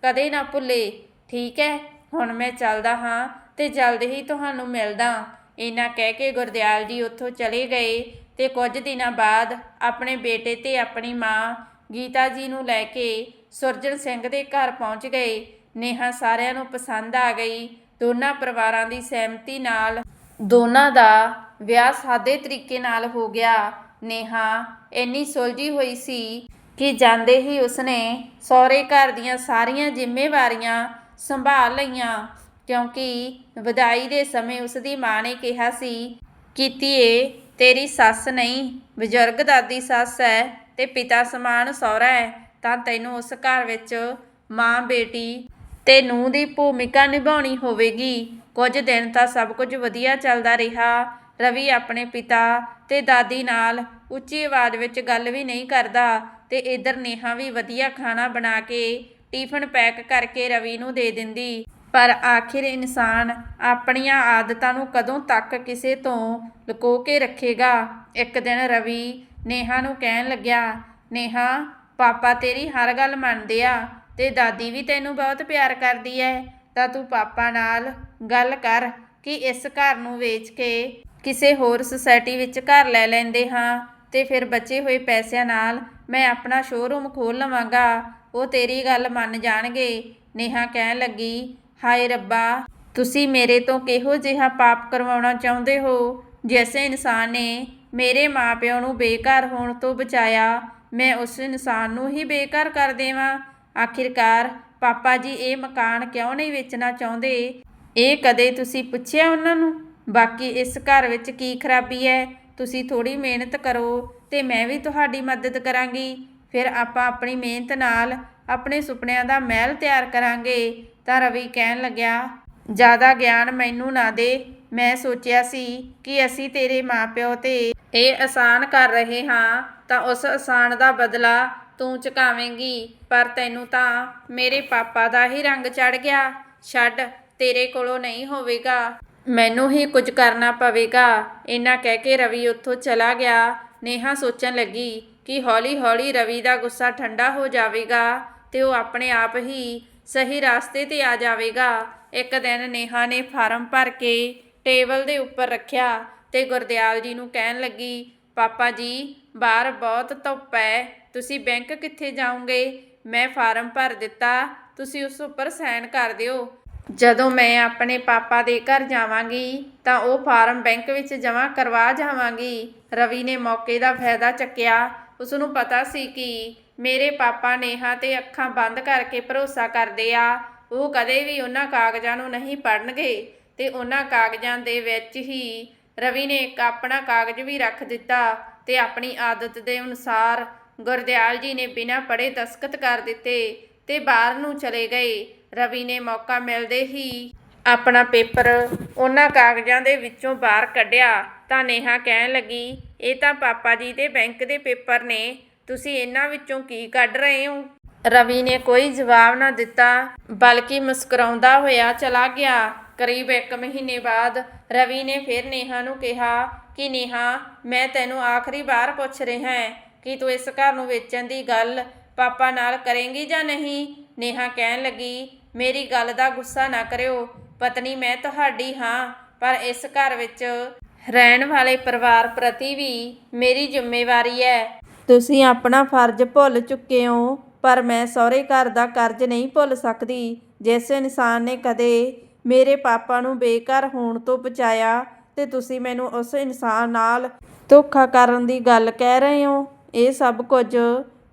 ਕਦੇ ਨਾ ਭੁੱਲੇ। ਠੀਕ ਹੈ, ਹੁਣ ਮੈਂ ਚੱਲਦਾ ਹਾਂ ਤੇ ਜਲਦ ਹੀ ਤੁਹਾਨੂੰ ਮਿਲਦਾ। ਇਹਨਾਂ ਕਹਿ ਕੇ ਗੁਰਦਿਆਲ ਜੀ ਉੱਥੋਂ ਚਲੇ ਗਏ ਤੇ ਕੁਝ ਦਿਨਾਂ ਬਾਅਦ ਆਪਣੇ ਬੇਟੇ ਤੇ ਆਪਣੀ ਮਾਂ ਗੀਤਾ ਜੀ ਨੂੰ ਲੈ ਕੇ ਸੁਰਜਨ ਸਿੰਘ ਦੇ ਘਰ ਪਹੁੰਚ ਗਏ। ਨੇਹਾ ਸਾਰਿਆਂ ਨੂੰ ਪਸੰਦ ਆ ਗਈ। ਦੋਨਾਂ ਪਰਿਵਾਰਾਂ ਦੀ ਸਹਿਮਤੀ ਨਾਲ ਦੋਨਾਂ ਦਾ ਵਿਆਹ ਸਾਦੇ ਤਰੀਕੇ ਨਾਲ ਹੋ ਗਿਆ। ਨੇਹਾ ਇੰਨੀ ਸੁਲਝੀ ਹੋਈ ਸੀ ਕਿ ਜਾਂਦੇ ਹੀ ਉਸਨੇ ਸਹੁਰੇ ਘਰ ਦੀਆਂ ਸਾਰੀਆਂ ਜ਼ਿੰਮੇਵਾਰੀਆਂ ਸੰਭਾਲ ਲਈਆਂ ਕਿਉਂਕਿ ਵਿਦਾਈ ਦੇ ਸਮੇਂ ਉਸ ਦੀ ਮਾਂ ਨੇ ਕਿਹਾ ਸੀ ਕਿ ਧੀਏ ਤੇਰੀ ਸੱਸ ਨਹੀਂ, ਬਜ਼ੁਰਗ ਦਾਦੀ ਸੱਸ ਹੈ ਤੇ ਪਿਤਾ ਸਮਾਨ ਸਹੁਰਾ ਹੈ ਤਾਂ ਤੈਨੂੰ ਉਸ ਘਰ ਵਿੱਚ ਮਾਂ ਬੇਟੀ ਤੇ ਨੂੰਹ ਦੀ ਭੂਮਿਕਾ ਨਿਭਾਉਣੀ ਹੋਵੇਗੀ। ਕੁਝ ਦਿਨ ਤਾਂ ਸਭ ਕੁਝ ਵਧੀਆ ਚੱਲਦਾ ਰਿਹਾ। ਰਵੀ ਆਪਣੇ ਪਿਤਾ ਤੇ ਦਾਦੀ ਨਾਲ ਉੱਚੀ ਆਵਾਜ਼ ਵਿੱਚ ਗੱਲ ਵੀ ਨਹੀਂ ਕਰਦਾ ਤੇ ਇਧਰ ਨੇਹਾ ਵੀ ਵਧੀਆ ਖਾਣਾ ਬਣਾ ਕੇ ਟਿਫਨ ਪੈਕ ਕਰਕੇ ਰਵੀ ਨੂੰ ਦੇ ਦਿੰਦੀ। ਪਰ ਆਖਿਰ ਇਨਸਾਨ ਆਪਣੀਆਂ ਆਦਤਾਂ ਨੂੰ ਕਦੋਂ ਤੱਕ ਕਿਸੇ ਤੋਂ ਲੁਕੋ ਕੇ ਰੱਖੇਗਾ? ਇੱਕ ਦਿਨ ਰਵੀ ਨੇਹਾ ਨੂੰ ਕਹਿਣ ਲੱਗਿਆ, ਨੇਹਾ, ਪਾਪਾ ਤੇਰੀ ਹਰ ਗੱਲ ਮੰਨਦੇ ਆ ਤੇ ਦਾਦੀ ਵੀ ਤੈਨੂੰ ਬਹੁਤ ਪਿਆਰ ਕਰਦੀ ਐ। ਤਾਂ ਤੂੰ ਪਾਪਾ ਨਾਲ ਗੱਲ ਕਰ ਕਿ ਇਸ ਘਰ ਨੂੰ ਵੇਚ ਕੇ ਕਿਸੇ ਹੋਰ ਸੁਸਾਇਟੀ ਵਿੱਚ ਘਰ ਲੈ ਲੈਂਦੇ ਹਾਂ ਤੇ ਫਿਰ ਬਚੇ ਹੋਏ ਪੈਸਿਆਂ ਨਾਲ ਮੈਂ ਆਪਣਾ ਸ਼ੋਰੂਮ ਖੋਲ ਲਵਾਂਗਾ। ਉਹ ਤੇਰੀ ਗੱਲ ਮੰਨ ਜਾਣਗੇ। ਨੇਹਾ ਕਹਿਣ ਲੱਗੀ ਹਾਏ ਰੱਬਾ, ਤੁਸੀਂ ਮੇਰੇ ਤੋਂ ਕਿਹੋ ਜਿਹਾ ਪਾਪ ਕਰਵਾਉਣਾ ਚਾਹੁੰਦੇ ਹੋ? ਜਿਸ ਇਨਸਾਨ ਨੇ ਮੇਰੇ ਮਾਪਿਆਂ ਨੂੰ ਬੇਕਾਰ ਹੋਣ ਤੋਂ ਬਚਾਇਆ, ਮੈਂ ਉਸ ਇਨਸਾਨ ਨੂੰ ਹੀ ਬੇਕਾਰ ਕਰ ਦੇਵਾਂ? ਆਖਿਰਕਾਰ ਪਾਪਾ ਜੀ, ਇਹ ਮਕਾਨ ਕਿਉਂ ਨਹੀਂ ਵੇਚਣਾ ਚਾਹੁੰਦੇ? ਇਹ ਕਦੇ ਤੁਸੀਂ ਪੁੱਛਿਆ ਉਹਨਾਂ ਨੂੰ? ਬਾਕੀ ਇਸ ਘਰ ਵਿੱਚ ਕੀ ਖਰਾਬੀ ਹੈ? ਤੁਸੀਂ ਥੋੜੀ ਮਿਹਨਤ ਕਰੋ ਤੇ ਮੈਂ ਵੀ ਤੁਹਾਡੀ ਮਦਦ ਕਰਾਂਗੀ। ਫਿਰ ਆਪਾਂ ਆਪਣੀ ਮਿਹਨਤ ਨਾਲ ਆਪਣੇ ਸੁਪਨਿਆਂ ਦਾ ਮਹਿਲ ਤਿਆਰ ਕਰਾਂਗੇ। ਤਾਂ ਰਵੀ ਕਹਿਣ ਲੱਗਿਆ, ਜ਼ਿਆਦਾ ਗਿਆਨ ਮੈਨੂੰ ਨਾ ਦੇ। ਮੈਂ ਸੋਚਿਆ ਸੀ ਕਿ ਅਸੀਂ ਤੇਰੇ ਮਾਪਿਓ ਤੇ ਇਹ ਆਸਾਨ ਕਰ ਰਹੇ ਹਾਂ ਤਾਂ ਉਸ ਆਸਾਨ ਦਾ ਬਦਲਾ ਤੂੰ ਚੁਕਾਵੇਂਗੀ। ਪਰ ਤੈਨੂੰ ਤਾਂ ਮੇਰੇ ਪਾਪਾ ਦਾ ਹੀ ਰੰਗ ਚੜ ਗਿਆ। ਛੱਡ, ਤੇਰੇ ਕੋਲੋਂ ਨਹੀਂ ਹੋਵੇਗਾ। ਮੈਨੂੰ ਹੀ ਕੁਝ ਕਰਨਾ ਪਵੇਗਾ। ਇਹਨਾਂ ਕਹਿ ਕੇ ਰਵੀ ਉੱਥੋਂ ਚਲਾ ਗਿਆ। ਨੇਹਾ ਸੋਚਣ ਲੱਗੀ ਕਿ ਹੌਲੀ-ਹੌਲੀ ਰਵੀ ਦਾ ਗੁੱਸਾ ਠੰਡਾ ਹੋ ਜਾਵੇਗਾ ਤੇ ਉਹ ਆਪਣੇ ਆਪ ਹੀ ਸਹੀ ਰਾਸਤੇ ਤੇ ਆ ਜਾਵੇਗਾ। ਇੱਕ ਦਿਨ ਨੇਹਾ ਨੇ ਫਾਰਮ ਭਰ ਕੇ ਟੇਬਲ ਦੇ ਉੱਪਰ ਰੱਖਿਆ ਤੇ ਗੁਰਦਿਆਲ ਜੀ ਨੂੰ ਕਹਿਣ ਲੱਗੀ, ਪਾਪਾ ਜੀ, ਬਾਹਰ ਬਹੁਤ ਧੁੱਪ ਹੈ। ਤੁਸੀਂ ਬੈਂਕ ਕਿੱਥੇ ਜਾਓਗੇ? ਮੈਂ ਫਾਰਮ ਭਰ ਦਿੱਤਾ। ਤੁਸੀਂ ਉਸ ਉੱਪਰ ਸਾਈਨ ਕਰ ਦਿਓ। ਜਦੋਂ ਮੈਂ ਆਪਣੇ ਪਾਪਾ ਦੇ ਘਰ ਜਾਵਾਂਗੀ, ਤਾਂ ਉਹ ਫਾਰਮ ਬੈਂਕ ਵਿੱਚ ਜਮ੍ਹਾਂ ਕਰਵਾ ਜਾਵਾਂਗੀ। ਰਵੀ ਨੇ ਮੌਕੇ ਦਾ ਫਾਇਦਾ ਚੱਕਿਆ। ਉਸ ਨੂੰ ਪਤਾ ਸੀ ਕਿ ਮੇਰੇ ਪਾਪਾ ਨੇਹਾ ਤੇ ਅੱਖਾਂ ਬੰਦ ਕਰਕੇ ਭਰੋਸਾ ਕਰਦੇ ਆ। ਉਹ ਕਦੇ ਵੀ ਉਹਨਾਂ ਕਾਗਜ਼ਾਂ ਨੂੰ ਨਹੀਂ ਪੜਨਗੇ ਤੇ ਉਹਨਾਂ ਕਾਗਜ਼ਾਂ ਦੇ ਵਿੱਚ ਹੀ ਰਵੀ ਨੇ ਇੱਕ ਆਪਣਾ ਕਾਗਜ਼ ਵੀ ਰੱਖ ਦਿੱਤਾ ਤੇ ਆਪਣੀ ਆਦਤ ਦੇ ਅਨੁਸਾਰ ਗੁਰਦਿਆਲ ਜੀ ਨੇ ਬਿਨਾਂ ਪੜ੍ਹੇ ਦਸਖਤ ਕਰ ਦਿੱਤੇ ਤੇ ਬਾਹਰ ਨੂੰ ਚਲੇ ਗਏ। ਰਵੀ ਨੇ ਮੌਕਾ ਮਿਲਦੇ ਹੀ ਆਪਣਾ ਪੇਪਰ ਉਹਨਾਂ ਕਾਗਜ਼ਾਂ ਦੇ ਵਿੱਚੋਂ ਬਾਹਰ ਕੱਢਿਆ ਤਾਂ ਨੇਹਾ ਕਹਿਣ ਲੱਗੀ, ਇਹ ਤਾਂ ਪਾਪਾ ਜੀ ਦੇ ਬੈਂਕ ਦੇ ਪੇਪਰ ਨੇ। ਤੁਸੀਂ ਇਹਨਾਂ ਵਿੱਚੋਂ ਕੀ ਕੱਢ ਰਹੇ ਹੋ? ਰਵੀ ਨੇ ਕੋਈ ਜਵਾਬ ਨਾ ਦਿੱਤਾ, ਬਲਕਿ ਮੁਸਕਰਾਉਂਦਾ ਹੋਇਆ ਚਲਾ ਗਿਆ। ਕਰੀਬ 1 ਮਹੀਨੇ ਬਾਅਦ ਰਵੀ ਨੇ ਫਿਰ ਨੇਹਾ ਨੂੰ ਕਿਹਾ ਕਿ, ਨੇਹਾ, ਮੈਂ ਤੈਨੂੰ ਆਖਰੀ ਵਾਰ ਪੁੱਛ ਰਿਹਾ ਹਾਂ ਕਿ ਤੂੰ ਇਸ ਘਰ ਨੂੰ ਵੇਚਣ ਦੀ ਗੱਲ ਪਾਪਾ ਨਾਲ ਕਰੇਂਗੀ ਜਾਂ ਨਹੀਂ? ਨੇਹਾ ਕਹਿਣ ਲੱਗੀ, ਮੇਰੀ ਗੱਲ ਦਾ ਗੁੱਸਾ ਨਾ ਕਰਿਓ, ਪਤਨੀ, ਮੈਂ ਤੁਹਾਡੀ ਹਾਂ, ਪਰ ਇਸ ਘਰ ਵਿੱਚ ਰਹਿਣ ਵਾਲੇ ਪਰਿਵਾਰ ਪ੍ਰਤੀ ਵੀ ਮੇਰੀ ਜ਼ਿੰਮੇਵਾਰੀ ਹੈ। ਤੁਸੀਂ ਆਪਣਾ ਫਰਜ਼ ਭੁੱਲ ਚੁੱਕੇ ਹੋ, ਪਰ ਮੈਂ ਸਹੁਰੇ ਘਰ ਦਾ ਕਰਜ਼ ਨਹੀਂ ਭੁੱਲ ਸਕਦੀ। ਜਿਸ ਇਨਸਾਨ ਨੇ ਕਦੇ ਮੇਰੇ ਪਾਪਾ ਨੂੰ ਬੇਘਰ ਹੋਣ ਤੋਂ ਬਚਾਇਆ, ਤੇ ਤੁਸੀਂ ਮੈਨੂੰ ਉਸ ਇਨਸਾਨ ਨਾਲ ਧੋਖਾ ਕਰਨ ਦੀ ਗੱਲ ਕਹਿ ਰਹੇ ਹੋ, ਇਹ ਸਭ ਕੁਝ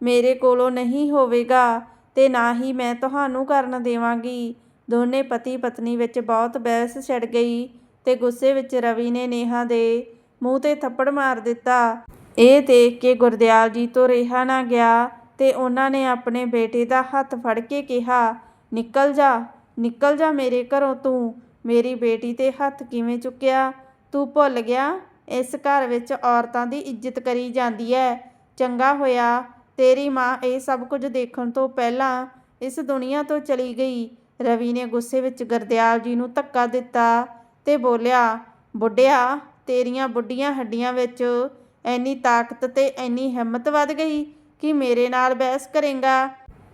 ਮੇਰੇ ਕੋਲੋਂ ਨਹੀਂ ਹੋਵੇਗਾ, ਤੇ ਨਾ ਹੀ ਮੈਂ ਤੁਹਾਨੂੰ ਕਰਨ ਦੇਵਾਂਗੀ। ਦੋਨੇ ਪਤੀ ਪਤਨੀ ਵਿੱਚ ਬਹੁਤ ਬਹਿਸ ਛਿੜ ਗਈ, ਤੇ ਗੁੱਸੇ ਵਿੱਚ ਰਵੀ ਨੇ ਨੇਹਾ ਦੇ ਮੂੰਹ ਤੇ ਥੱਪੜ ਮਾਰ ਦਿੱਤਾ। ਇਹ ਦੇਖ ਕੇ ਗੁਰਦਿਆਲ ਜੀ ਤੋਂ ਰਿਹਾ ਨਾ ਗਿਆ ਤੇ ਉਹਨਾਂ ਨੇ ਆਪਣੇ ਬੇਟੇ ਦਾ ਹੱਥ ਫੜ ਕੇ ਕਿਹਾ, ਨਿਕਲ ਜਾ ਨਿਕਲ ਜਾ ਮੇਰੇ ਘਰੋਂ ਤੂੰ। ਮੇਰੀ ਬੇਟੀ ਤੇ ਹੱਥ ਕਿਵੇਂ ਚੁੱਕਿਆ? ਤੂੰ ਭੁੱਲ ਗਿਆ? ਇਸ ਘਰ ਵਿੱਚ ਔਰਤਾਂ ਦੀ ਇੱਜ਼ਤ ਕਰੀ ਜਾਂਦੀ ਹੈ ਚੰਗਾ ਹੋਇਆ, ਤੇਰੀ ਮਾਂ ਇਹ ਸਭ ਕੁਝ ਦੇਖਣ ਤੋਂ ਪਹਿਲਾਂ ਇਸ ਦੁਨੀਆ ਤੋਂ ਚਲੀ ਗਈ। ਰਵੀ ਨੇ ਗੁੱਸੇ ਵਿੱਚ ਗੁਰਦਿਆਲ ਜੀ ਨੂੰ ਧੱਕਾ ਦਿੱਤਾ ਤੇ ਬੋਲਿਆ, ਬੁੱਢਿਆ, ਤੇਰੀਆਂ ਬੁੱਢੀਆਂ ਹੱਡੀਆਂ ਵਿੱਚ ਐਨੀ ਤਾਕਤ ਤੇ ਐਨੀ ਹਿੰਮਤ ਵੱਧ ਗਈ ਕਿ ਮੇਰੇ ਨਾਲ ਬਹਿਸ ਕਰੇਗਾ।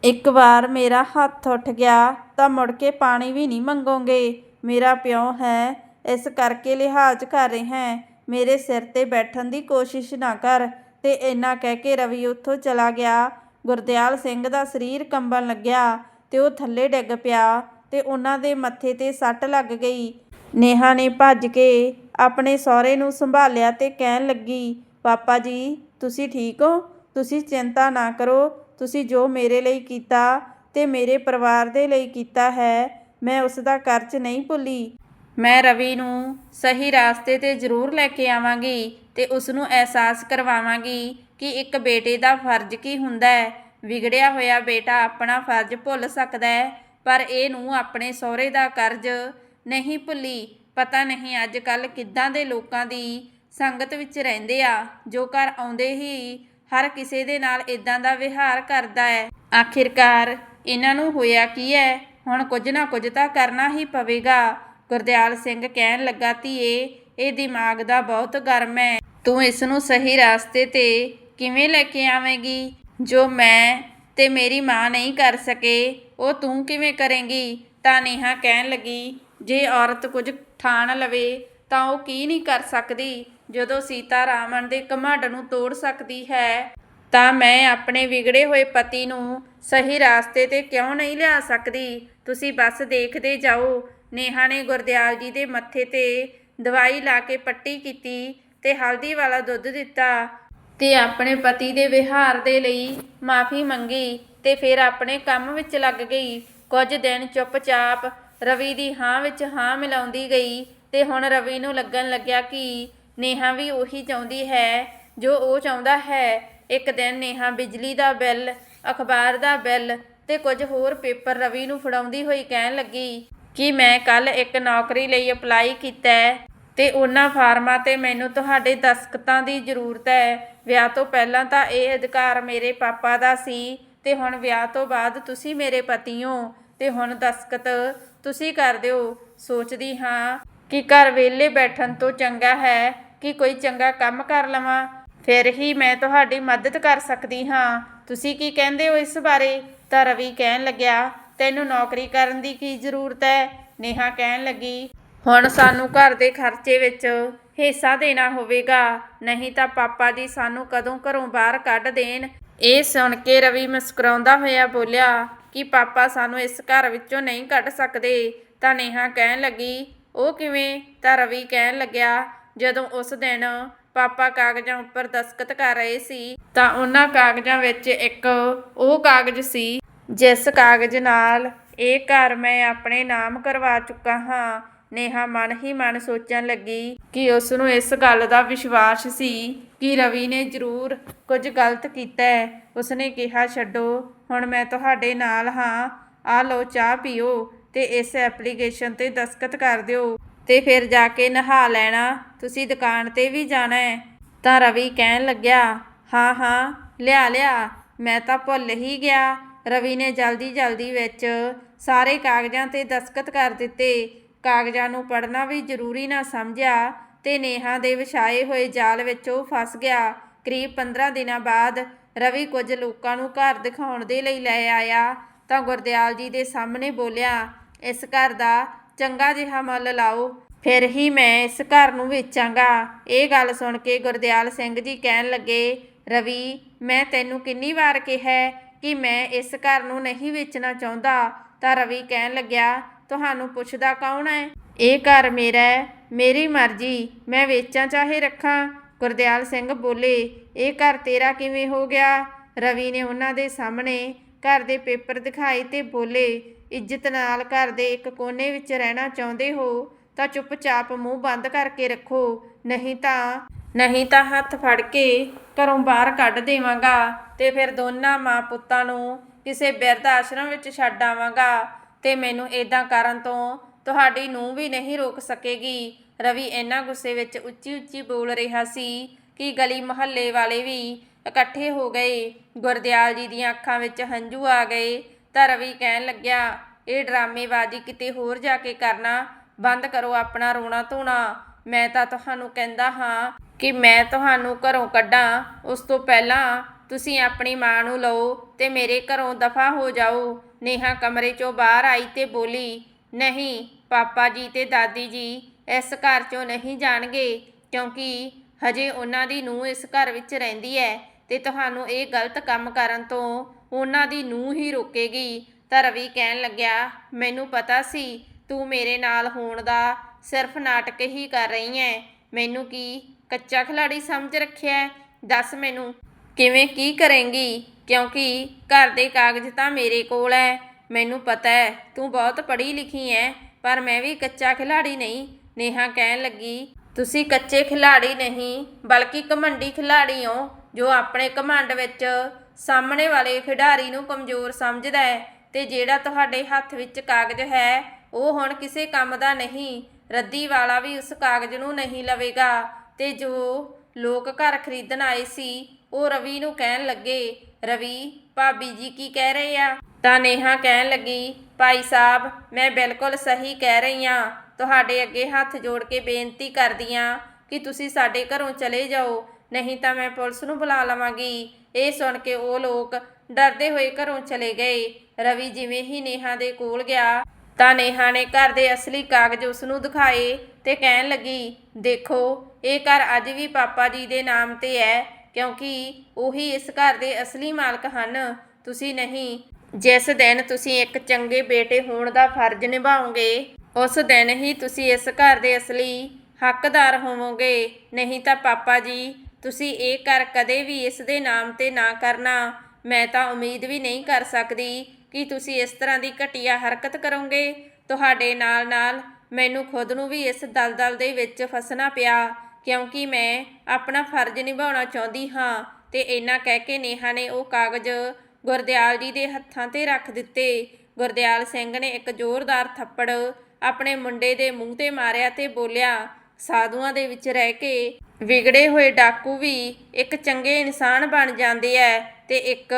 ਇੱਕ ਵਾਰ ਮੇਰਾ ਹੱਥ ਉੱਠ ਗਿਆ ਤਾਂ ਮੁੜ ਕੇ ਪਾਣੀ ਵੀ ਨਹੀਂ ਮੰਗੋਗੇ। ਮੇਰਾ ਪਿਓ ਹੈ, ਇਸ ਕਰਕੇ ਲਿਹਾਜ਼ ਕਰ ਰਿਹਾ ਹੈ। ਮੇਰੇ ਸਿਰ ਤੇ ਬੈਠਣ ਦੀ ਕੋਸ਼ਿਸ਼ ਨਾ ਕਰ ਤੇ ਇੰਨਾ ਕਹਿ ਕੇ ਰਵੀ ਉੱਥੋਂ ਚਲਾ ਗਿਆ। ਗੁਰਦਿਆਲ ਸਿੰਘ ਦਾ ਸਰੀਰ ਕੰਬਣ ਲੱਗਿਆ ਤੇ ਉਹ ਥੱਲੇ ਡਿੱਗ ਪਿਆ ਤੇ ਉਹਨਾਂ ਦੇ ਮੱਥੇ ਤੇ ਸੱਟ ਲੱਗ ਗਈ। ਨੇਹਾ ਨੇ ਭੱਜ ਕੇ ਆਪਣੇ ਸਹੁਰੇ ਨੂੰ ਸੰਭਾਲਿਆ ਤੇ ਕਹਿਣ ਲੱਗੀ ਪਾਪਾ ਜੀ, ਤੁਸੀਂ ਠੀਕ ਹੋ? ਤੁਸੀਂ ਚਿੰਤਾ ਨਾ ਕਰੋ। ਤੁਸੀਂ ਜੋ ਮੇਰੇ ਲਈ ਕੀਤਾ ਤੇ ਮੇਰੇ ਪਰਿਵਾਰ ਦੇ ਲਈ ਕੀਤਾ ਹੈ, ਮੈਂ ਉਸ ਦਾ ਕਰਜ਼ ਨਹੀਂ ਭੁੱਲੀ। ਮੈਂ ਰਵੀ ਨੂੰ ਸਹੀ ਰਾਸਤੇ ਤੇ ਜ਼ਰੂਰ ਲੈ ਕੇ ਆਵਾਂਗੀ ਤੇ ਉਸ ਨੂੰ ਅਹਿਸਾਸ ਕਰਵਾਵਾਂਗੀ ਕਿ ਇੱਕ ਬੇਟੇ ਦਾ ਫਰਜ਼ ਕੀ ਹੁੰਦਾ ਹੈ। ਵਿਗੜਿਆ ਹੋਇਆ ਬੇਟਾ ਆਪਣਾ ਫਰਜ਼ ਭੁੱਲ ਸਕਦਾ ਹੈ, ਪਰ ਇਹ ਨੂੰ ਆਪਣੇ ਸਹੁਰੇ ਦਾ ਕਰਜ਼ ਨਹੀਂ ਭੁੱਲੀ। ਪਤਾ ਨਹੀਂ ਅੱਜ ਕੱਲ ਕਿੱਦਾਂ ਦੇ ਲੋਕਾਂ ਦੀ ਸੰਗਤ ਵਿੱਚ ਰਹਿੰਦੇ ਆ, ਜੋ ਘਰ ਆਉਂਦੇ ਹੀ ਹਰ ਕਿਸੇ ਦੇ ਨਾਲ ਇਦਾਂ ਦਾ ਵਿਹਾਰ ਕਰਦਾ ਹੈ। ਆਖਿਰਕਾਰ ਇਹਨਾਂ ਨੂੰ ਹੋਇਆ ਕੀ ਹੈ? ਹੁਣ ਕੁਝ ਨਾ ਕੁਝ ਤਾਂ ਕਰਨਾ ਹੀ ਪਵੇਗਾ। ਗੁਰਦਿਆਲ ਸਿੰਘ ਕਹਿਣ ਲੱਗਾ, ਧੀਏ, ਇਹ ਦਿਮਾਗ ਦਾ ਬਹੁਤ ਗਰਮ ਹੈ। ਤੂੰ ਇਸ ਨੂੰ ਸਹੀ ਰਾਸਤੇ ਤੇ ਕਿਵੇਂ ਲੈ ਕੇ ਆਵੇਂਗੀ? ਜੋ ਮੈਂ ਤੇ ਮੇਰੀ ਮਾਂ ਨਹੀਂ ਕਰ ਸਕੇ, ਉਹ ਤੂੰ ਕਿਵੇਂ ਕਰੇਂਗੀ? ਤਾਂ ਨੇਹਾ ਕਹਿਣ ਲੱਗੀ, ਜੇ ਔਰਤ ਕੁਝ ਠਾਣ ਲਵੇ, ਤਾਂ ਉਹ ਕੀ ਨਹੀਂ ਕਰ ਸਕਦੀ? ਜਦੋਂ ਸੀਤਾ ਰਾਵਣ ਦੇ ਘਮੰਡ ਨੂੰ ਤੋੜ ਸਕਦੀ ਹੈ, ਤਾਂ ਮੈਂ ਆਪਣੇ ਵਿਗੜੇ ਹੋਏ ਪਤੀ ਨੂੰ ਸਹੀ ਰਾਸਤੇ ਤੇ ਕਿਉਂ ਨਹੀਂ ਲਿਆ ਸਕਦੀ? ਤੁਸੀਂ ਬਸ ਦੇਖਦੇ ਜਾਓ। ਨੇਹਾ ਨੇ ਗੁਰਦਿਆਲ ਜੀ ਦੇ ਮੱਥੇ ਤੇ ਦਵਾਈ ਲਾ ਕੇ ਪੱਟੀ ਕੀਤੀ ਤੇ ਹਲਦੀ ਵਾਲਾ ਦੁੱਧ ਦਿੱਤਾ ਤੇ ਆਪਣੇ ਪਤੀ ਦੇ ਵਿਹਾਰ ਦੇ ਲਈ ਮਾਫੀ ਮੰਗੀ ਤੇ ਫਿਰ ਆਪਣੇ ਕੰਮ ਵਿੱਚ ਲੱਗ ਗਈ। ਕੁਝ ਦਿਨ ਚੁੱਪਚਾਪ ਰਵੀ ਦੀ ਹਾਂ ਵਿੱਚ ਹਾਂ ਮਿਲਾਉਂਦੀ ਗਈ ਤੇ ਹੁਣ ਰਵੀ ਨੂੰ ਲੱਗਣ ਲੱਗਿਆ ਕਿ ਨੇਹਾ ਵੀ ਉਹੀ ਚਾਹੁੰਦੀ ਹੈ, ਜੋ ਉਹ ਚਾਹੁੰਦਾ ਹੈ। ਇੱਕ ਦਿਨ ਨੇਹਾ ਬਿਜਲੀ ਦਾ ਬਿੱਲ, ਅਖਬਾਰ ਦਾ ਬਿੱਲ ਤੇ ਕੁਝ ਹੋਰ ਪੇਪਰ ਰਵੀ ਨੂੰ ਫੜਾਉਂਦੀ ਹੋਈ ਕਹਿਣ ਲੱਗੀ ਕਿ ਮੈਂ ਕੱਲ ਇੱਕ ਨੌਕਰੀ ਲਈ ਅਪਲਾਈ ਕੀਤਾ ਹੈ ਤੇ ਉਹਨਾਂ ਫਾਰਮਾਂ ਤੇ ਮੈਨੂੰ ਤੁਹਾਡੇ ਦਸਖਤਾਂ ਦੀ ਜ਼ਰੂਰਤ ਹੈ। ਵਿਆਹ ਤੋਂ ਪਹਿਲਾਂ ਤਾਂ ਇਹ ਅਧਿਕਾਰ ਮੇਰੇ ਪਾਪਾ ਦਾ ਸੀ ਤੇ ਹੁਣ ਵਿਆਹ ਤੋਂ ਬਾਅਦ ਤੁਸੀਂ ਮੇਰੇ ਪਤੀ ਹੋ ਤੇ ਹੁਣ ਦਸਖਤ ਤੁਸੀਂ ਕਰ ਦਿਓ। ਸੋਚਦੀ ਹਾਂ ਕਿ ਘਰ ਵਿਹਲੇ ਬੈਠਣ ਤੋਂ ਚੰਗਾ ਹੈ। ਕਿ ਕੋਈ ਚੰਗਾ ਕੰਮ ਕਰ ਲਵਾਂ, ਫਿਰ ਹੀ ਮੈਂ ਤੁਹਾਡੀ ਮਦਦ ਕਰ ਸਕਦੀ ਹਾਂ। ਤੁਸੀਂ ਕੀ ਕਹਿੰਦੇ ਹੋ ਇਸ ਬਾਰੇ? ਤਾਂ ਰਵੀ ਕਹਿਣ ਲੱਗਿਆ, ਤੈਨੂੰ ਨੌਕਰੀ ਕਰਨ ਦੀ ਕੀ ਜ਼ਰੂਰਤ ਹੈ? ਨੇਹਾ ਕਹਿਣ ਲੱਗੀ, ਹੁਣ ਸਾਨੂੰ ਘਰ ਦੇ ਖਰਚੇ ਵਿੱਚ ਹਿੱਸਾ ਦੇਣਾ ਹੋਵੇਗਾ, ਨਹੀਂ ਤਾਂ ਪਾਪਾ ਜੀ ਸਾਨੂੰ ਕਦੋਂ ਘਰੋਂ ਬਾਹਰ ਕੱਢ ਦੇਣ? ਇਹ ਸੁਣ ਕੇ ਰਵੀ ਮੁਸਕਰਾਉਂਦਾ ਹੋਇਆ ਬੋਲਿਆ, ਕਿ ਪਾਪਾ ਸਾਨੂੰ ਇਸ ਘਰ ਵਿੱਚੋਂ ਨਹੀਂ ਕੱਢ ਸਕਦੇ। ਤਾਂ ਨੇਹਾ ਕਹਿਣ ਲੱਗੀ, ਉਹ ਕਿਵੇਂ? ਤਾਂ ਰਵੀ ਕਹਿਣ ਲੱਗਿਆ ਜਦੋਂ ਉਸ ਦਿਨ ਪਾਪਾ ਕਾਗਜ਼ਾਂ ਉੱਪਰ ਦਸਖਤ ਕਰ ਰਹੇ ਸੀ, ਤਾਂ ਉਹਨਾਂ ਕਾਗਜ਼ਾਂ ਵਿੱਚ ਇੱਕ ਉਹ ਕਾਗਜ਼ ਸੀ, ਜਿਸ ਕਾਗਜ਼ ਨਾਲ ਇਹ ਘਰ ਮੈਂ ਆਪਣੇ ਨਾਮ ਕਰਵਾ ਚੁੱਕਾ ਹਾਂ। ਨੇਹਾ ਮਨ ਹੀ ਮਨ ਸੋਚਣ ਲੱਗੀ ਕਿ ਉਸ ਨੂੰ ਇਸ ਗੱਲ ਦਾ ਵਿਸ਼ਵਾਸ ਸੀ ਕਿ ਰਵੀ ਨੇ ਜ਼ਰੂਰ ਕੁਝ ਗਲਤ ਕੀਤਾ ਹੈ। ਉਸਨੇ ਕਿਹਾ, ਛੱਡੋ, ਹੁਣ ਮੈਂ ਤੁਹਾਡੇ ਨਾਲ ਹਾਂ। ਆ ਲਓ ਚਾਹ ਪੀਓ ਤੇ ਇਸ ਐਪਲੀਕੇਸ਼ਨ ਤੇ ਦਸਖਤ ਕਰ ਦਿਓ। ਤੇ ਫਿਰ ਜਾ ਕੇ ਨਹਾ ਲੈਣਾ। ਤੁਸੀਂ ਦੁਕਾਨ ਤੇ ਵੀ ਜਾਣਾ ਹੈ। ਤਾਂ ਰਵੀ ਕਹਿਣ ਲੱਗਿਆ, ਹਾਂ ਹਾਂ, ਲਿਆ ਲਿਆ, ਮੈਂ ਤਾਂ ਭੁੱਲ ਹੀ ਗਿਆ। ਰਵੀ ਨੇ ਜਲਦੀ ਜਲਦੀ ਵਿੱਚ ਸਾਰੇ ਕਾਗਜ਼ਾਂ ਤੇ ਦਸਖਤ ਕਰ ਦਿੱਤੇ। ਕਾਗਜ਼ਾਂ ਨੂੰ ਪੜ੍ਹਨਾ ਵੀ ਜ਼ਰੂਰੀ ਨਾ ਸਮਝਿਆ ਤੇ ਨੇਹਾ ਦੇ ਵਿਛਾਏ ਹੋਏ ਜਾਲ ਵਿੱਚ ਉਹ ਫਸ ਗਿਆ। ਕਰੀਬ 15 ਦਿਨਾਂ ਬਾਅਦ ਰਵੀ ਕੁਝ ਲੋਕਾਂ ਨੂੰ ਘਰ ਦਿਖਾਉਣ ਦੇ ਲਈ ਲੈ ਆਇਆ ਤਾਂ ਗੁਰਦਿਆਲ ਜੀ ਦੇ ਸਾਹਮਣੇ ਬੋਲਿਆ, ਇਸ ਘਰ ਦਾ ਚੰਗਾ ਜਿਹਾ ਮੁੱਲ ਲਾਓ, ਫਿਰ ਹੀ ਮੈਂ ਇਸ ਘਰ ਨੂੰ ਵੇਚਾਂਗਾ। ਇਹ ਗੱਲ ਸੁਣ ਕੇ ਗੁਰਦਿਆਲ ਸਿੰਘ ਜੀ ਕਹਿਣ ਲੱਗੇ, ਰਵੀ, ਮੈਂ ਤੈਨੂੰ ਕਿੰਨੀ ਵਾਰ ਕਿਹਾ ਕਿ ਮੈਂ ਇਸ ਘਰ ਨੂੰ ਨਹੀਂ ਵੇਚਣਾ ਚਾਹੁੰਦਾ? ਤਾਂ ਰਵੀ ਕਹਿਣ ਲੱਗਿਆ, ਤੁਹਾਨੂੰ ਪੁੱਛਦਾ ਕੌਣ ਹੈ? ਇਹ ਘਰ ਮੇਰਾ ਹੈ, ਮੇਰੀ ਮਰਜ਼ੀ, ਮੈਂ ਵੇਚਾਂ ਚਾਹੇ ਰੱਖਾਂ। ਗੁਰਦਿਆਲ ਸਿੰਘ ਬੋਲੇ, ਇਹ ਘਰ ਤੇਰਾ ਕਿਵੇਂ ਹੋ ਗਿਆ? ਰਵੀ ਨੇ ਉਹਨਾਂ ਦੇ ਸਾਹਮਣੇ ਘਰ ਦੇ ਪੇਪਰ ਦਿਖਾਏ ਤੇ ਬੋਲੇ ਇੱਜ਼ਤ ਨਾਲ ਘਰ ਦੇ ਇੱਕ ਕੋਨੇ ਵਿੱਚ ਰਹਿਣਾ ਚਾਹੁੰਦੇ ਹੋ, ਤਾਂ ਚੁੱਪਚਾਪ ਮੂੰਹ ਬੰਦ ਕਰਕੇ ਰੱਖੋ। ਨਹੀਂ ਤਾਂ ਨਹੀਂ ਤਾਂ ਹੱਥ ਫੜ ਕੇ ਘਰੋਂ ਬਾਹਰ ਕੱਢ ਦੇਵਾਂਗਾ ਤੇ ਫਿਰ ਦੋਨਾਂ ਮਾਂ ਪੁੱਤਾਂ ਨੂੰ ਕਿਸੇ ਬਿਰਧ ਆਸ਼ਰਮ ਵਿੱਚ ਛੱਡ ਆਵਾਂਗਾ ਤੇ ਮੈਨੂੰ ਇਦਾਂ ਕਰਨ ਤੋਂ ਤੁਹਾਡੀ ਨੂੰ ਵੀ ਨਹੀਂ ਰੋਕ ਸਕੇਗੀ। ਰਵੀ ਇੰਨਾ ਗੁੱਸੇ ਵਿੱਚ ਉੱਚੀ ਉੱਚੀ ਬੋਲ ਰਿਹਾ ਸੀ ਕਿ ਗਲੀ ਮੁਹੱਲੇ ਵਾਲੇ ਵੀ ਇਕੱਠੇ ਹੋ ਗਏ। ਗੁਰਦਿਆਲ ਜੀ ਦੀਆਂ ਅੱਖਾਂ ਵਿੱਚ ਹੰਝੂ ਆ ਗਏ। ਤਾਂ ਰਵੀ ਕਹਿਣ ਲੱਗਿਆ, ਇਹ ਡਰਾਮੇਬਾਜ਼ੀ ਕਿਤੇ ਹੋਰ ਜਾ ਕੇ ਕਰਨਾ, ਬੰਦ ਕਰੋ ਆਪਣਾ ਰੋਣਾ ਧੋਣਾ। ਮੈਂ ਤਾਂ ਤੁਹਾਨੂੰ ਕਹਿੰਦਾ ਹਾਂ ਕਿ ਮੈਂ ਤੁਹਾਨੂੰ ਘਰੋਂ ਕੱਢਾਂ। ਉਸ ਤੋਂ ਪਹਿਲਾਂ ਤੁਸੀਂ ਆਪਣੀ ਮਾਂ ਨੂੰ ਲਓ ਤੇ ਮੇਰੇ ਘਰੋਂ ਦਫਾ ਹੋ ਜਾਓ। ਨੇਹਾ ਕਮਰੇ ਚੋਂ ਬਾਹਰ ਆਈ ਤੇ ਬੋਲੀ, ਨਹੀਂ, ਪਾਪਾ ਜੀ ਤੇ ਦਾਦੀ ਜੀ ਇਸ ਘਰ ਚੋਂ ਨਹੀਂ ਜਾਣਗੇ, ਕਿਉਂਕਿ ਹਜੇ ਉਹਨਾਂ ਦੀ ਨੂੰਹ ਇਸ ਘਰ ਵਿੱਚ ਰਹਿੰਦੀ ਹੈ ਤੇ ਤੁਹਾਨੂੰ ਇਹ ਗਲਤ ਕੰਮ ਕਰਨ ਤੋਂ ਉਹਨਾਂ ਦੀ ਨੂੰਹ ਹੀ ਰੋਕੇਗੀ ਤਾਂ ਰਵੀ ਕਹਿਣ ਲੱਗਿਆ, ਮੈਨੂੰ ਪਤਾ ਸੀ ਤੂੰ ਮੇਰੇ ਨਾਲ ਹੋਣ ਦਾ ਸਿਰਫ ਨਾਟਕ ਹੀ ਕਰ ਰਹੀ ਹੈ ਮੈਨੂੰ ਕੀ ਕੱਚਾ ਖਿਲਾੜੀ ਸਮਝ ਰੱਖਿਆ ਦੱਸ ਮੈਨੂੰ, ਕਿਵੇਂ ਕੀ ਕਰੇਂਗੀ? ਕਿਉਂਕਿ ਘਰ ਦੇ ਕਾਗਜ਼ ਤਾਂ ਮੇਰੇ ਕੋਲ ਹੈ ਮੈਨੂੰ ਪਤਾ ਹੈ ਤੂੰ ਬਹੁਤ ਪੜ੍ਹੀ ਲਿਖੀ ਹੈ ਪਰ ਮੈਂ ਵੀ ਕੱਚਾ ਖਿਲਾੜੀ ਨਹੀਂ। ਨੇਹਾ ਕਹਿਣ ਲੱਗੀ, ਤੁਸੀਂ ਕੱਚੇ ਖਿਲਾੜੀ ਨਹੀਂ, ਬਲਕਿ ਘਮੰਡੀ ਖਿਲਾੜੀ ਹੋ ਜੋ ਆਪਣੇ ਘਮੰਡ ਵਿੱਚ ਸਾਹਮਣੇ ਵਾਲੇ ਖਿਡਾਰੀ ਨੂੰ ਕਮਜ਼ੋਰ ਸਮਝਦਾ ਹੈ ਤੇ ਜਿਹੜਾ ਤੁਹਾਡੇ ਹੱਥ ਵਿੱਚ ਕਾਗਜ਼ ਹੈ, ਉਹ ਹੁਣ ਕਿਸੇ ਕੰਮ ਦਾ ਨਹੀਂ, ਰੱਦੀ ਵਾਲਾ ਵੀ ਉਸ ਕਾਗਜ਼ ਨੂੰ ਨਹੀਂ ਲਵੇਗਾ। ਤੇ ਜੋ ਲੋਕ ਘਰ ਖਰੀਦਣ ਆਏ ਸੀ, ਉਹ ਰਵੀ ਨੂੰ ਕਹਿਣ ਲੱਗੇ, ਰਵੀ, ਭਾਬੀ ਜੀ ਕੀ ਕਹਿ ਰਹੇ ਆ? ਤਾਂ ਨੇਹਾ ਕਹਿਣ ਲੱਗੀ, ਭਾਈ ਸਾਹਿਬ, ਮੈਂ ਬਿਲਕੁਲ ਸਹੀ ਕਹਿ ਰਹੀ ਆ ਤੁਹਾਡੇ ਅੱਗੇ ਹੱਥ ਜੋੜ ਕੇ ਬੇਨਤੀ ਕਰਦੀ ਆ ਕਿ ਤੁਸੀਂ ਸਾਡੇ ਘਰੋਂ ਚਲੇ ਜਾਓ, ਨਹੀਂ ਤਾਂ ਮੈਂ ਪੁਲਿਸ ਨੂੰ ਬੁਲਾ ਲਵਾਂਗੀ। ਇਹ ਸੁਣ ਕੇ ਉਹ ਲੋਕ ਡਰਦੇ ਹੋਏ ਘਰੋਂ ਚਲੇ ਗਏ। ਰਵੀ ਜਿਵੇਂ ਹੀ ਨੇਹਾ ਦੇ ਕੋਲ ਗਿਆ, ਤਾਂ ਨੇਹਾ ਨੇ ਘਰ ਦੇ ਅਸਲੀ ਕਾਗਜ਼ ਉਸ ਨੂੰ ਦਿਖਾਏ ਤੇ ਕਹਿਣ ਲੱਗੀ, ਦੇਖੋ, ਇਹ ਘਰ ਅੱਜ ਵੀ ਪਾਪਾ ਜੀ ਦੇ ਨਾਮ ਤੇ ਹੈ, ਕਿਉਂਕਿ ਉਹੀ ਇਸ ਘਰ ਦੇ ਅਸਲੀ ਮਾਲਕ ਹਨ। ਤੁਸੀਂ ਨਹੀਂ, ਜਿਸ ਦਿਨ ਤੁਸੀਂ ਇੱਕ ਚੰਗੇ ਬੇਟੇ ਹੋਣ ਦਾ ਫਰਜ਼ ਨਿਭਾਓਗੇ, ਉਸ ਦਿਨ ਹੀ ਤੁਸੀਂ ਇਸ ਘਰ ਦੇ ਅਸਲੀ ਹੱਕਦਾਰ ਹੋਵੋਗੇ। ਨਹੀਂ ਤਾਂ ਪਾਪਾ ਜੀ ਤੁਸੀਂ ਇਹ ਕਰ ਕਦੇ ਵੀ ਇਸ ਦੇ ਨਾਮ ਤੇ ਨਾ ਕਰਨਾ। ਮੈਂ ਤਾਂ ਉਮੀਦ ਵੀ ਨਹੀਂ ਕਰ ਸਕਦੀ ਕਿ ਤੁਸੀਂ ਇਸ ਤਰ੍ਹਾਂ ਦੀ ਘਟੀਆ ਹਰਕਤ ਕਰੋਗੇ। ਤੁਹਾਡੇ ਨਾਲ-ਨਾਲ ਮੈਨੂੰ ਖੁਦ ਨੂੰ ਵੀ ਇਸ ਦਲਦਲ ਦੇ ਵਿੱਚ ਫਸਣਾ ਪਿਆ, ਕਿਉਂਕਿ ਮੈਂ ਆਪਣਾ ਫਰਜ਼ ਨਿਭਾਉਣਾ ਚਾਹੁੰਦੀ ਹਾਂ ਤੇ ਇੰਨਾ ਕਹਿ ਕੇ ਨੇਹਾ ਨੇ ਉਹ ਕਾਗਜ਼ ਗੁਰਦਿਆਲ ਜੀ ਦੇ ਹੱਥਾਂ ਤੇ ਰੱਖ ਦਿੱਤੇ। ਗੁਰਦਿਆਲ ਸਿੰਘ ਨੇ ਇੱਕ ਜ਼ੋਰਦਾਰ ਥੱਪੜ ਆਪਣੇ ਮੁੰਡੇ ਦੇ ਮੂੰਹ ਤੇ ਮਾਰਿਆ ਤੇ ਬੋਲਿਆ ਸਾਧੂਆਂ ਦੇ ਵਿੱਚ ਰਹਿ ਕੇ ਵਿਗੜੇ ਹੋਏ ਡਾਕੂ ਵੀ ਇੱਕ ਚੰਗੇ ਇਨਸਾਨ ਬਣ ਜਾਂਦੇ ਐ ਤੇ ਇੱਕ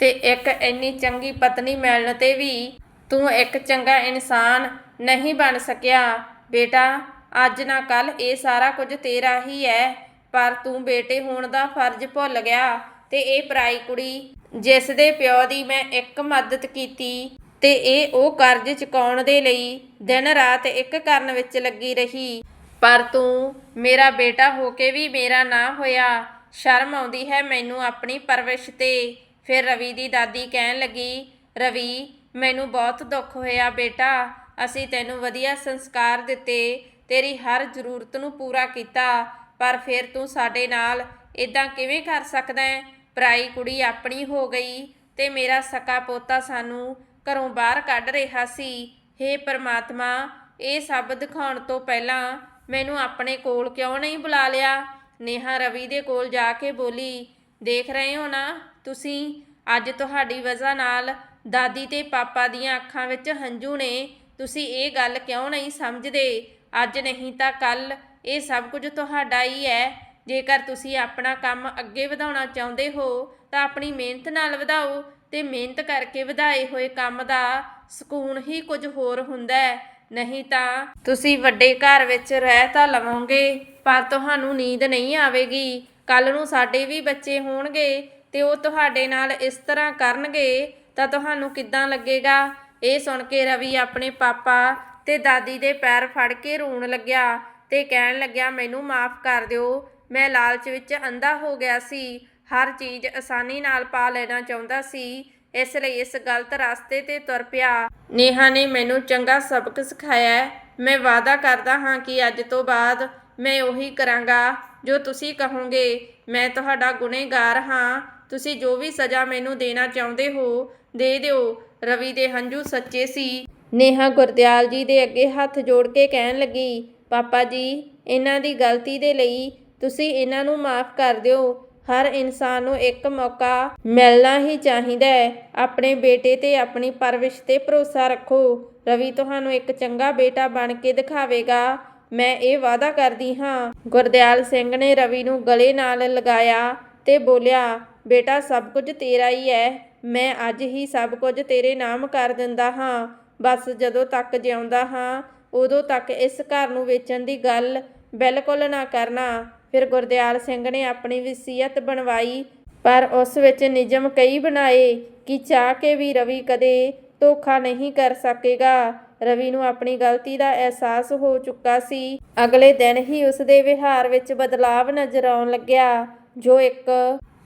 ਤੇ ਇੱਕ ਇੰਨੀ ਚੰਗੀ ਪਤਨੀ ਮਿਲਣ ਤੇ ਵੀ ਤੂੰ ਇੱਕ ਚੰਗਾ ਇਨਸਾਨ ਨਹੀਂ ਬਣ ਸਕਿਆ। ਬੇਟਾ, ਅੱਜ ਨਾ ਕੱਲ ਇਹ ਸਾਰਾ ਕੁਝ ਤੇਰਾ ਹੀ ਹੈ ਪਰ ਤੂੰ ਬੇਟੇ ਹੋਣ ਦਾ ਫਰਜ਼ ਭੁੱਲ ਗਿਆ ਤੇ ਇਹ ਪਰਾਈ ਕੁੜੀ ਜਿਸ ਦੇ ਪਿਓ ਦੀ ਮੈਂ ਇੱਕ ਮਦਦ ਕੀਤੀ ਤੇ ਇਹ ਉਹ ਕਰਜ਼ ਚੁਕਾਉਣ ਦੇ ਲਈ ਦਿਨ ਰਾਤ ਇੱਕ ਕਰਨ ਵਿੱਚ ਲੱਗੀ ਰਹੀ। ਪਰ ਤੂੰ ਮੇਰਾ ਬੇਟਾ ਹੋ ਕੇ ਵੀ ਮੇਰਾ ਨਾ ਹੋਇਆ। ਸ਼ਰਮ ਆਉਂਦੀ ਹੈ ਮੈਨੂੰ ਆਪਣੀ ਪਰਵਰਿਸ਼ ਤੇ। ਫਿਰ ਰਵੀ ਦੀ ਦਾਦੀ ਕਹਿਣ ਲੱਗੀ, ਰਵੀ, ਮੈਨੂੰ ਬਹੁਤ ਦੁੱਖ ਹੋਇਆ ਬੇਟਾ। ਅਸੀਂ ਤੈਨੂੰ ਵਧੀਆ ਸੰਸਕਾਰ ਦਿੱਤੇ, ਤੇਰੀ ਹਰ ਜ਼ਰੂਰਤ ਨੂੰ ਪੂਰਾ ਕੀਤਾ। ਪਰ ਫਿਰ ਤੂੰ ਸਾਡੇ ਨਾਲ ਇਦਾਂ ਕਿਵੇਂ ਕਰ ਸਕਦਾ ਹੈ? ਪਰਾਈ ਕੁੜੀ ਆਪਣੀ ਹੋ ਗਈ ਤੇ ਮੇਰਾ ਸਕਾ ਪੋਤਾ ਸਾਨੂੰ ਘਰੋਂ ਬਾਹਰ ਕੱਢ ਰਿਹਾ ਸੀ। ਹੇ ਪਰਮਾਤਮਾ, ਇਹ ਸਭ ਦਿਖਾਉਣ ਤੋਂ ਪਹਿਲਾਂ ਮੈਨੂੰ ਆਪਣੇ ਕੋਲ ਕਿਉਂ ਨਹੀਂ ਬੁਲਾ ਲਿਆ? ਨੇਹਾ ਰਵੀ ਦੇ ਕੋਲ ਜਾ ਕੇ ਬੋਲੀ, ਦੇਖ ਰਹੇ ਹੋ ਨਾ, ਤੁਸੀਂ ਅੱਜ ਤੁਹਾਡੀ ਵਜ੍ਹਾ ਨਾਲ ਦਾਦੀ ਤੇ ਪਾਪਾ ਦੀਆਂ ਅੱਖਾਂ ਵਿੱਚ ਹੰਝੂ ਨੇ। ਤੁਸੀਂ ਇਹ ਗੱਲ ਕਿਉਂ ਨਹੀਂ ਸਮਝਦੇ? ਅੱਜ ਨਹੀਂ ਤਾਂ ਕੱਲ। ਇਹ ਸਭ ਕੁਝ ਤੁਹਾਡਾ ਹੀ ਹੈ। ਜੇਕਰ ਤੁਸੀਂ ਆਪਣਾ ਕੰਮ ਅੱਗੇ ਵਧਾਉਣਾ ਚਾਹੁੰਦੇ ਹੋ, ਤਾਂ ਆਪਣੀ ਮਿਹਨਤ ਨਾਲ ਵਧਾਓ ਤੇ ਮਿਹਨਤ ਕਰਕੇ ਵਧਾਏ ਹੋਏ ਕੰਮ ਦਾ ਸਕੂਨ ਹੀ ਕੁਝ ਹੋਰ ਹੁੰਦਾ ਹੈ। ਨਹੀਂ ਤਾਂ ਤੁਸੀਂ ਵੱਡੇ ਘਰ ਵਿੱਚ ਰਹਿ ਤਾਂ ਲਵੋਗੇ, ਪਰ ਤੁਹਾਨੂੰ ਨੀਂਦ ਨਹੀਂ ਆਵੇਗੀ। ਕੱਲ ਨੂੰ ਸਾਡੇ ਵੀ ਬੱਚੇ ਹੋਣਗੇ ਤੇ ਉਹ ਤੁਹਾਡੇ ਨਾਲ ਇਸ ਤਰ੍ਹਾਂ ਕਰਨਗੇ, ਤਾਂ ਤੁਹਾਨੂੰ ਕਿੱਦਾਂ ਲੱਗੇਗਾ? ਇਹ ਸੁਣ ਕੇ ਰਵੀ ਆਪਣੇ ਪਾਪਾ ਤੇ ਦਾਦੀ ਦੇ ਪੈਰ ਫੜ ਕੇ ਰੋਣ ਲੱਗਿਆ ਤੇ ਕਹਿਣ ਲੱਗਿਆ, ਮੈਨੂੰ ਮਾਫ ਕਰ ਦਿਓ, ਮੈਂ ਲਾਲਚ ਵਿੱਚ ਅੰਧਾ ਹੋ ਗਿਆ ਸੀ। ਹਰ ਚੀਜ਼ ਆਸਾਨੀ ਨਾਲ ਪਾ ਲੈਣਾ ਚਾਹੁੰਦਾ ਸੀ ਇਸ ਲਈ ਇਸ ਗਲਤ ਰਸਤੇ ਤੇ ਤੁਰ ਪਿਆ। ਨੇਹਾ ਨੇ ਮੈਨੂੰ ਚੰਗਾ ਸਬਕ ਸਿਖਾਇਆ ਮੈਂ ਵਾਅਦਾ ਕਰਦਾ ਹਾਂ ਕਿ ਅੱਜ ਤੋਂ ਬਾਅਦ ਮੈਂ ਉਹੀ ਕਰਾਂਗਾ। ਜੋ ਤੁਸੀਂ ਕਹੋਗੇ, ਮੈਂ ਤੁਹਾਡਾ ਗੁਨੇਗਾਰ ਹਾਂ। ਤੁਸੀਂ ਜੋ ਵੀ ਸਜ਼ਾ ਮੈਨੂੰ ਦੇਣਾ ਚਾਹੁੰਦੇ ਹੋ, ਦੇ ਦਿਓ। ਰਵੀ ਦੇ ਹੰਝੂ ਸੱਚੇ ਸੀ। ਨੇਹਾ ਗੁਰਦਿਆਲ ਜੀ ਦੇ ਅੱਗੇ ਹੱਥ ਜੋੜ ਕੇ ਕਹਿਣ ਲੱਗੀ, ਪਾਪਾ ਜੀ, ਇਹਨਾਂ ਦੀ ਗਲਤੀ ਦੇ ਲਈ ਤੁਸੀਂ ਇਹਨਾਂ ਨੂੰ ਮਾਫ ਕਰ ਦਿਓ। ਹਰ ਇਨਸਾਨ ਨੂੰ ਇੱਕ ਮੌਕਾ ਮਿਲਣਾ ਹੀ ਚਾਹੀਦਾ ਹੈ। ਆਪਣੇ ਬੇਟੇ ਤੇ ਆਪਣੀ ਪਰਵਿਸ਼ ਤੇ ਭਰੋਸਾ ਰੱਖੋ। ਰਵੀ ਤੁਹਾਨੂੰ ਇੱਕ ਚੰਗਾ ਬੇਟਾ ਬਣ ਕੇ ਦਿਖਾਵੇਗਾ। ਮੈਂ ਇਹ ਵਾਅਦਾ ਕਰਦੀ ਹਾਂ। ਗੁਰਦਿਆਲ ਸਿੰਘ ਨੇ ਰਵੀ ਨੂੰ ਗਲੇ ਨਾਲ ਲਗਾਇਆ ਤੇ ਬੋਲਿਆ, ਬੇਟਾ, ਸਭ ਕੁਝ ਤੇਰਾ ਹੀ ਹੈ। ਮੈਂ ਅੱਜ ਹੀ ਸਭ ਕੁਝ ਤੇਰੇ ਨਾਮ ਕਰ ਦਿੰਦਾ ਹਾਂ। ਬਸ ਜਦੋਂ ਤੱਕ ਜਿਉਂਦਾ ਹਾਂ, ਉਦੋਂ ਤੱਕ ਇਸ ਘਰ ਨੂੰ ਵੇਚਣ ਦੀ ਗੱਲ ਬਿਲਕੁਲ ਨਾ ਕਰਨਾ। ਫਿਰ ਗੁਰਦਿਆਲ ਸਿੰਘ ਨੇ ਆਪਣੀ ਵਸੀਅਤ ਬਣਵਾਈ, ਪਰ ਉਸ ਵਿੱਚ ਨਿਯਮ ਕਈ ਬਣਾਏ ਕਿ ਚਾਹ ਕੇ ਵੀ ਰਵੀ ਕਦੇ ਧੋਖਾ ਨਹੀਂ ਕਰ ਸਕੇਗਾ। ਰਵੀ ਨੂੰ ਆਪਣੀ ਗਲਤੀ ਦਾ ਅਹਿਸਾਸ ਹੋ ਚੁੱਕਾ ਸੀ। ਅਗਲੇ ਦਿਨ ਹੀ ਉਸ ਦੇ ਵਿਹਾਰ ਵਿੱਚ ਬਦਲਾਵ ਨਜ਼ਰ ਆਉਣ ਲੱਗਿਆ, ਜੋ ਇੱਕ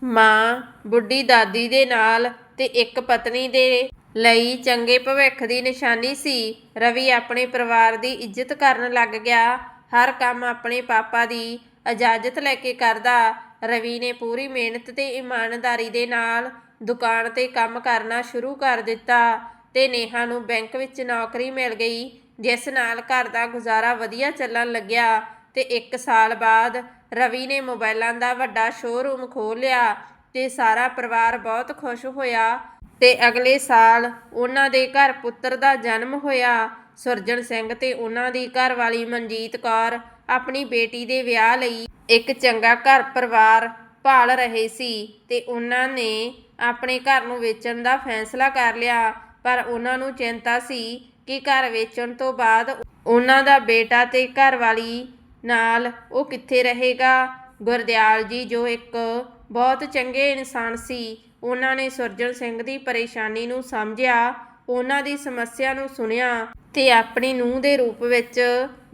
ਮਾਂ, ਬੁੱਢੀ ਦਾਦੀ ਦੇ ਨਾਲ ਤੇ ਇੱਕ ਪਤਨੀ ਦੇ ਲਈ ਚੰਗੇ ਭਵਿੱਖ ਦੀ ਨਿਸ਼ਾਨੀ ਸੀ। ਰਵੀ ਆਪਣੇ ਪਰਿਵਾਰ ਦੀ ਇੱਜ਼ਤ ਕਰਨ ਲੱਗ ਗਿਆ। ਹਰ ਕੰਮ ਆਪਣੇ ਪਾਪਾ ਦੀ ਇਜਾਜ਼ਤ ਲੈ ਕੇ ਕਰਦਾ। ਰਵੀ ਨੇ ਪੂਰੀ ਮਿਹਨਤ ਤੇ ਇਮਾਨਦਾਰੀ ਦੇ ਨਾਲ ਦੁਕਾਨ ਤੇ ਕੰਮ ਕਰਨਾ ਸ਼ੁਰੂ ਕਰ ਦਿੱਤਾ ਤੇ ਨੇਹਾ ਨੂੰ ਬੈਂਕ ਵਿੱਚ ਨੌਕਰੀ ਮਿਲ ਗਈ, ਜਿਸ ਨਾਲ ਘਰ ਦਾ ਗੁਜ਼ਾਰਾ ਵਧੀਆ ਚੱਲਣ ਲੱਗਿਆ ਤੇ 1 ਸਾਲ ਬਾਅਦ ਰਵੀ ਨੇ ਮੋਬਾਈਲਾਂ ਦਾ ਵੱਡਾ ਸ਼ੋਰੂਮ ਖੋਲ੍ਹ ਲਿਆ ਤੇ ਸਾਰਾ ਪਰਿਵਾਰ ਬਹੁਤ ਖੁਸ਼ ਹੋਇਆ ਤੇ ਅਗਲੇ ਸਾਲ ਉਹਨਾਂ ਦੇ ਘਰ ਪੁੱਤਰ ਦਾ ਜਨਮ ਹੋਇਆ। ਸੁਰਜਣ ਸਿੰਘ ਤੇ ਉਹਨਾਂ ਦੀ ਘਰਵਾਲੀ ਮਨਜੀਤ ਕੌਰ ਆਪਣੀ ਬੇਟੀ ਦੇ ਵਿਆਹ ਲਈ ਇੱਕ ਚੰਗਾ ਘਰ ਪਰਿਵਾਰ ਭਾਲ ਰਹੇ ਸੀ ਤੇ ਉਹਨਾਂ ਨੇ ਆਪਣੇ ਘਰ ਨੂੰ ਵੇਚਣ ਦਾ ਫੈਸਲਾ ਕਰ ਲਿਆ। ਪਰ ਉਹਨਾਂ ਨੂੰ ਚਿੰਤਾ ਸੀ ਕਿ ਘਰ ਵੇਚਣ ਤੋਂ ਬਾਅਦ ਉਹਨਾਂ ਦਾ ਬੇਟਾ ਤੇ ਘਰਵਾਲੀ ਨਾਲ ਉਹ ਕਿੱਥੇ ਰਹੇਗਾ। ਗੁਰਦਿਆਲ ਜੀ, ਜੋ ਇੱਕ ਬਹੁਤ ਚੰਗੇ ਇਨਸਾਨ ਸੀ, ਉਹਨਾਂ ਨੇ ਸੁਰਜਣ ਸਿੰਘ ਦੀ ਪਰੇਸ਼ਾਨੀ ਨੂੰ ਸਮਝਿਆ, ਉਹਨਾਂ ਦੀ ਸਮੱਸਿਆ ਨੂੰ ਸੁਣਿਆ। ਤੇ ਆਪਣੀ ਨੂੰਹ ਦੇ ਰੂਪ ਵਿੱਚ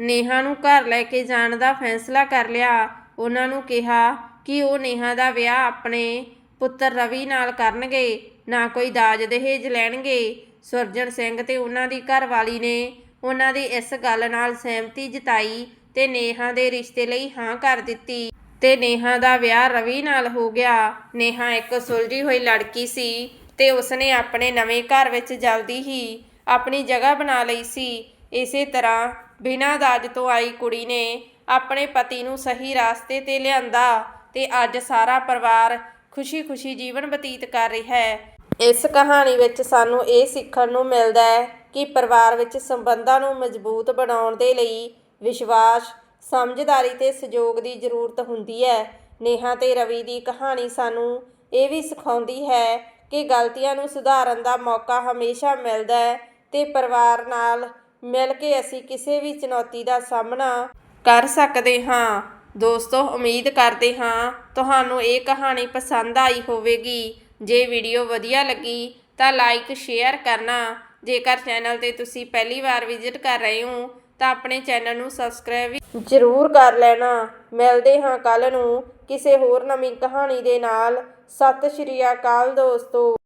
ਨੇਹਾ ਨੂੰ ਘਰ ਲੈ ਕੇ ਜਾਣ ਦਾ ਫੈਸਲਾ ਕਰ ਲਿਆ। ਉਹਨਾਂ ਨੂੰ ਕਿਹਾ ਕਿ ਉਹ ਨੇਹਾ ਦਾ ਵਿਆਹ ਆਪਣੇ ਪੁੱਤਰ ਰਵੀ ਨਾਲ ਕਰਨਗੇ, ਨਾ ਕੋਈ ਦਾਜ ਦਹੇਜ ਲੈਣਗੇ। ਸੁਰਜਣ ਸਿੰਘ ਤੇ ਉਹਨਾਂ ਦੀ ਘਰਵਾਲੀ ਨੇ ਉਹਨਾਂ ਦੀ ਇਸ ਗੱਲ ਨਾਲ ਸਹਿਮਤੀ ਜਤਾਈ ਤੇ ਨੇਹਾ ਦੇ ਰਿਸ਼ਤੇ ਲਈ ਹਾਂ ਕਰ ਦਿੱਤੀ। ਤੇ ਨੇਹਾ ਦਾ ਵਿਆਹ ਰਵੀ ਨਾਲ ਹੋ ਗਿਆ। ਨੇਹਾ ਇੱਕ ਸੁਲਝੀ ਹੋਈ ਲੜਕੀ ਸੀ ਤੇ ਉਸਨੇ ਆਪਣੇ ਨਵੇਂ ਘਰ ਵਿੱਚ ਜਲਦੀ ਹੀ ਆਪਣੀ ਜਗ੍ਹਾ ਬਣਾ ਲਈ ਸੀ। ਇਸੇ ਤਰ੍ਹਾਂ ਬਿਨਾਂ ਦਾਜ ਤੋਂ ਆਈ ਕੁੜੀ ਨੇ ਆਪਣੇ ਪਤੀ ਨੂੰ ਸਹੀ ਰਾਸਤੇ ਤੇ ਲਿਆਂਦਾ ਤੇ ਅੱਜ ਸਾਰਾ ਪਰਿਵਾਰ ਖੁਸ਼ੀ-ਖੁਸ਼ੀ ਜੀਵਨ ਬਤੀਤ ਕਰ ਰਿਹਾ ਹੈ। ਇਸ ਕਹਾਣੀ ਵਿੱਚ ਸਾਨੂੰ ਇਹ ਸਿੱਖਣ ਨੂੰ ਮਿਲਦਾ ਹੈ ਕਿ ਪਰਿਵਾਰ ਵਿੱਚ ਸੰਬੰਧਾਂ ਨੂੰ ਮਜ਼ਬੂਤ ਬਣਾਉਣ ਦੇ ਲਈ ਵਿਸ਼ਵਾਸ, ਸਮਝਦਾਰੀ ਤੇ ਸਹਿਯੋਗ ਦੀ ਜ਼ਰੂਰਤ ਹੁੰਦੀ ਹੈ। ਨੇਹਾ ਤੇ ਰਵੀ ਦੀ ਕਹਾਣੀ ਸਾਨੂੰ ਇਹ ਵੀ ਸਿਖਾਉਂਦੀ ਹੈ ਕਿ ਗਲਤੀਆਂ ਨੂੰ ਸੁਧਾਰਨ ਦਾ ਮੌਕਾ ਹਮੇਸ਼ਾ ਮਿਲਦਾ ਹੈ। ਤੇ ਪਰਿਵਾਰ ਨਾਲ ਮਿਲ ਕੇ ਅਸੀਂ ਕਿਸੇ ਵੀ ਚੁਣੌਤੀ ਦਾ ਸਾਹਮਣਾ ਕਰ ਸਕਦੇ ਹਾਂ। ਦੋਸਤੋ, ਉਮੀਦ ਕਰਦੇ ਹਾਂ ਤੁਹਾਨੂੰ ਇਹ ਕਹਾਣੀ ਪਸੰਦ ਆਈ ਹੋਵੇਗੀ। ਜੇ ਵੀਡੀਓ ਵਧੀਆ ਲੱਗੀ ਤਾਂ ਲਾਈਕ, ਸ਼ੇਅਰ ਕਰਨਾ। ਜੇਕਰ ਚੈਨਲ ਤੇ ਤੁਸੀਂ ਪਹਿਲੀ ਵਾਰ ਵਿਜ਼ਿਟ ਕਰ ਰਹੇ ਹੋ ਤਾਂ ਆਪਣੇ ਚੈਨਲ ਨੂੰ ਸਬਸਕ੍ਰਾਈਬ ਜ਼ਰੂਰ ਕਰ ਲੈਣਾ। ਮਿਲਦੇ ਹਾਂ ਕੱਲ ਨੂੰ ਕਿਸੇ ਹੋਰ ਨਵੀਂ ਕਹਾਣੀ ਦੇ ਨਾਲ। ਸਤਿ ਸ਼੍ਰੀ ਅਕਾਲ ਦੋਸਤੋ।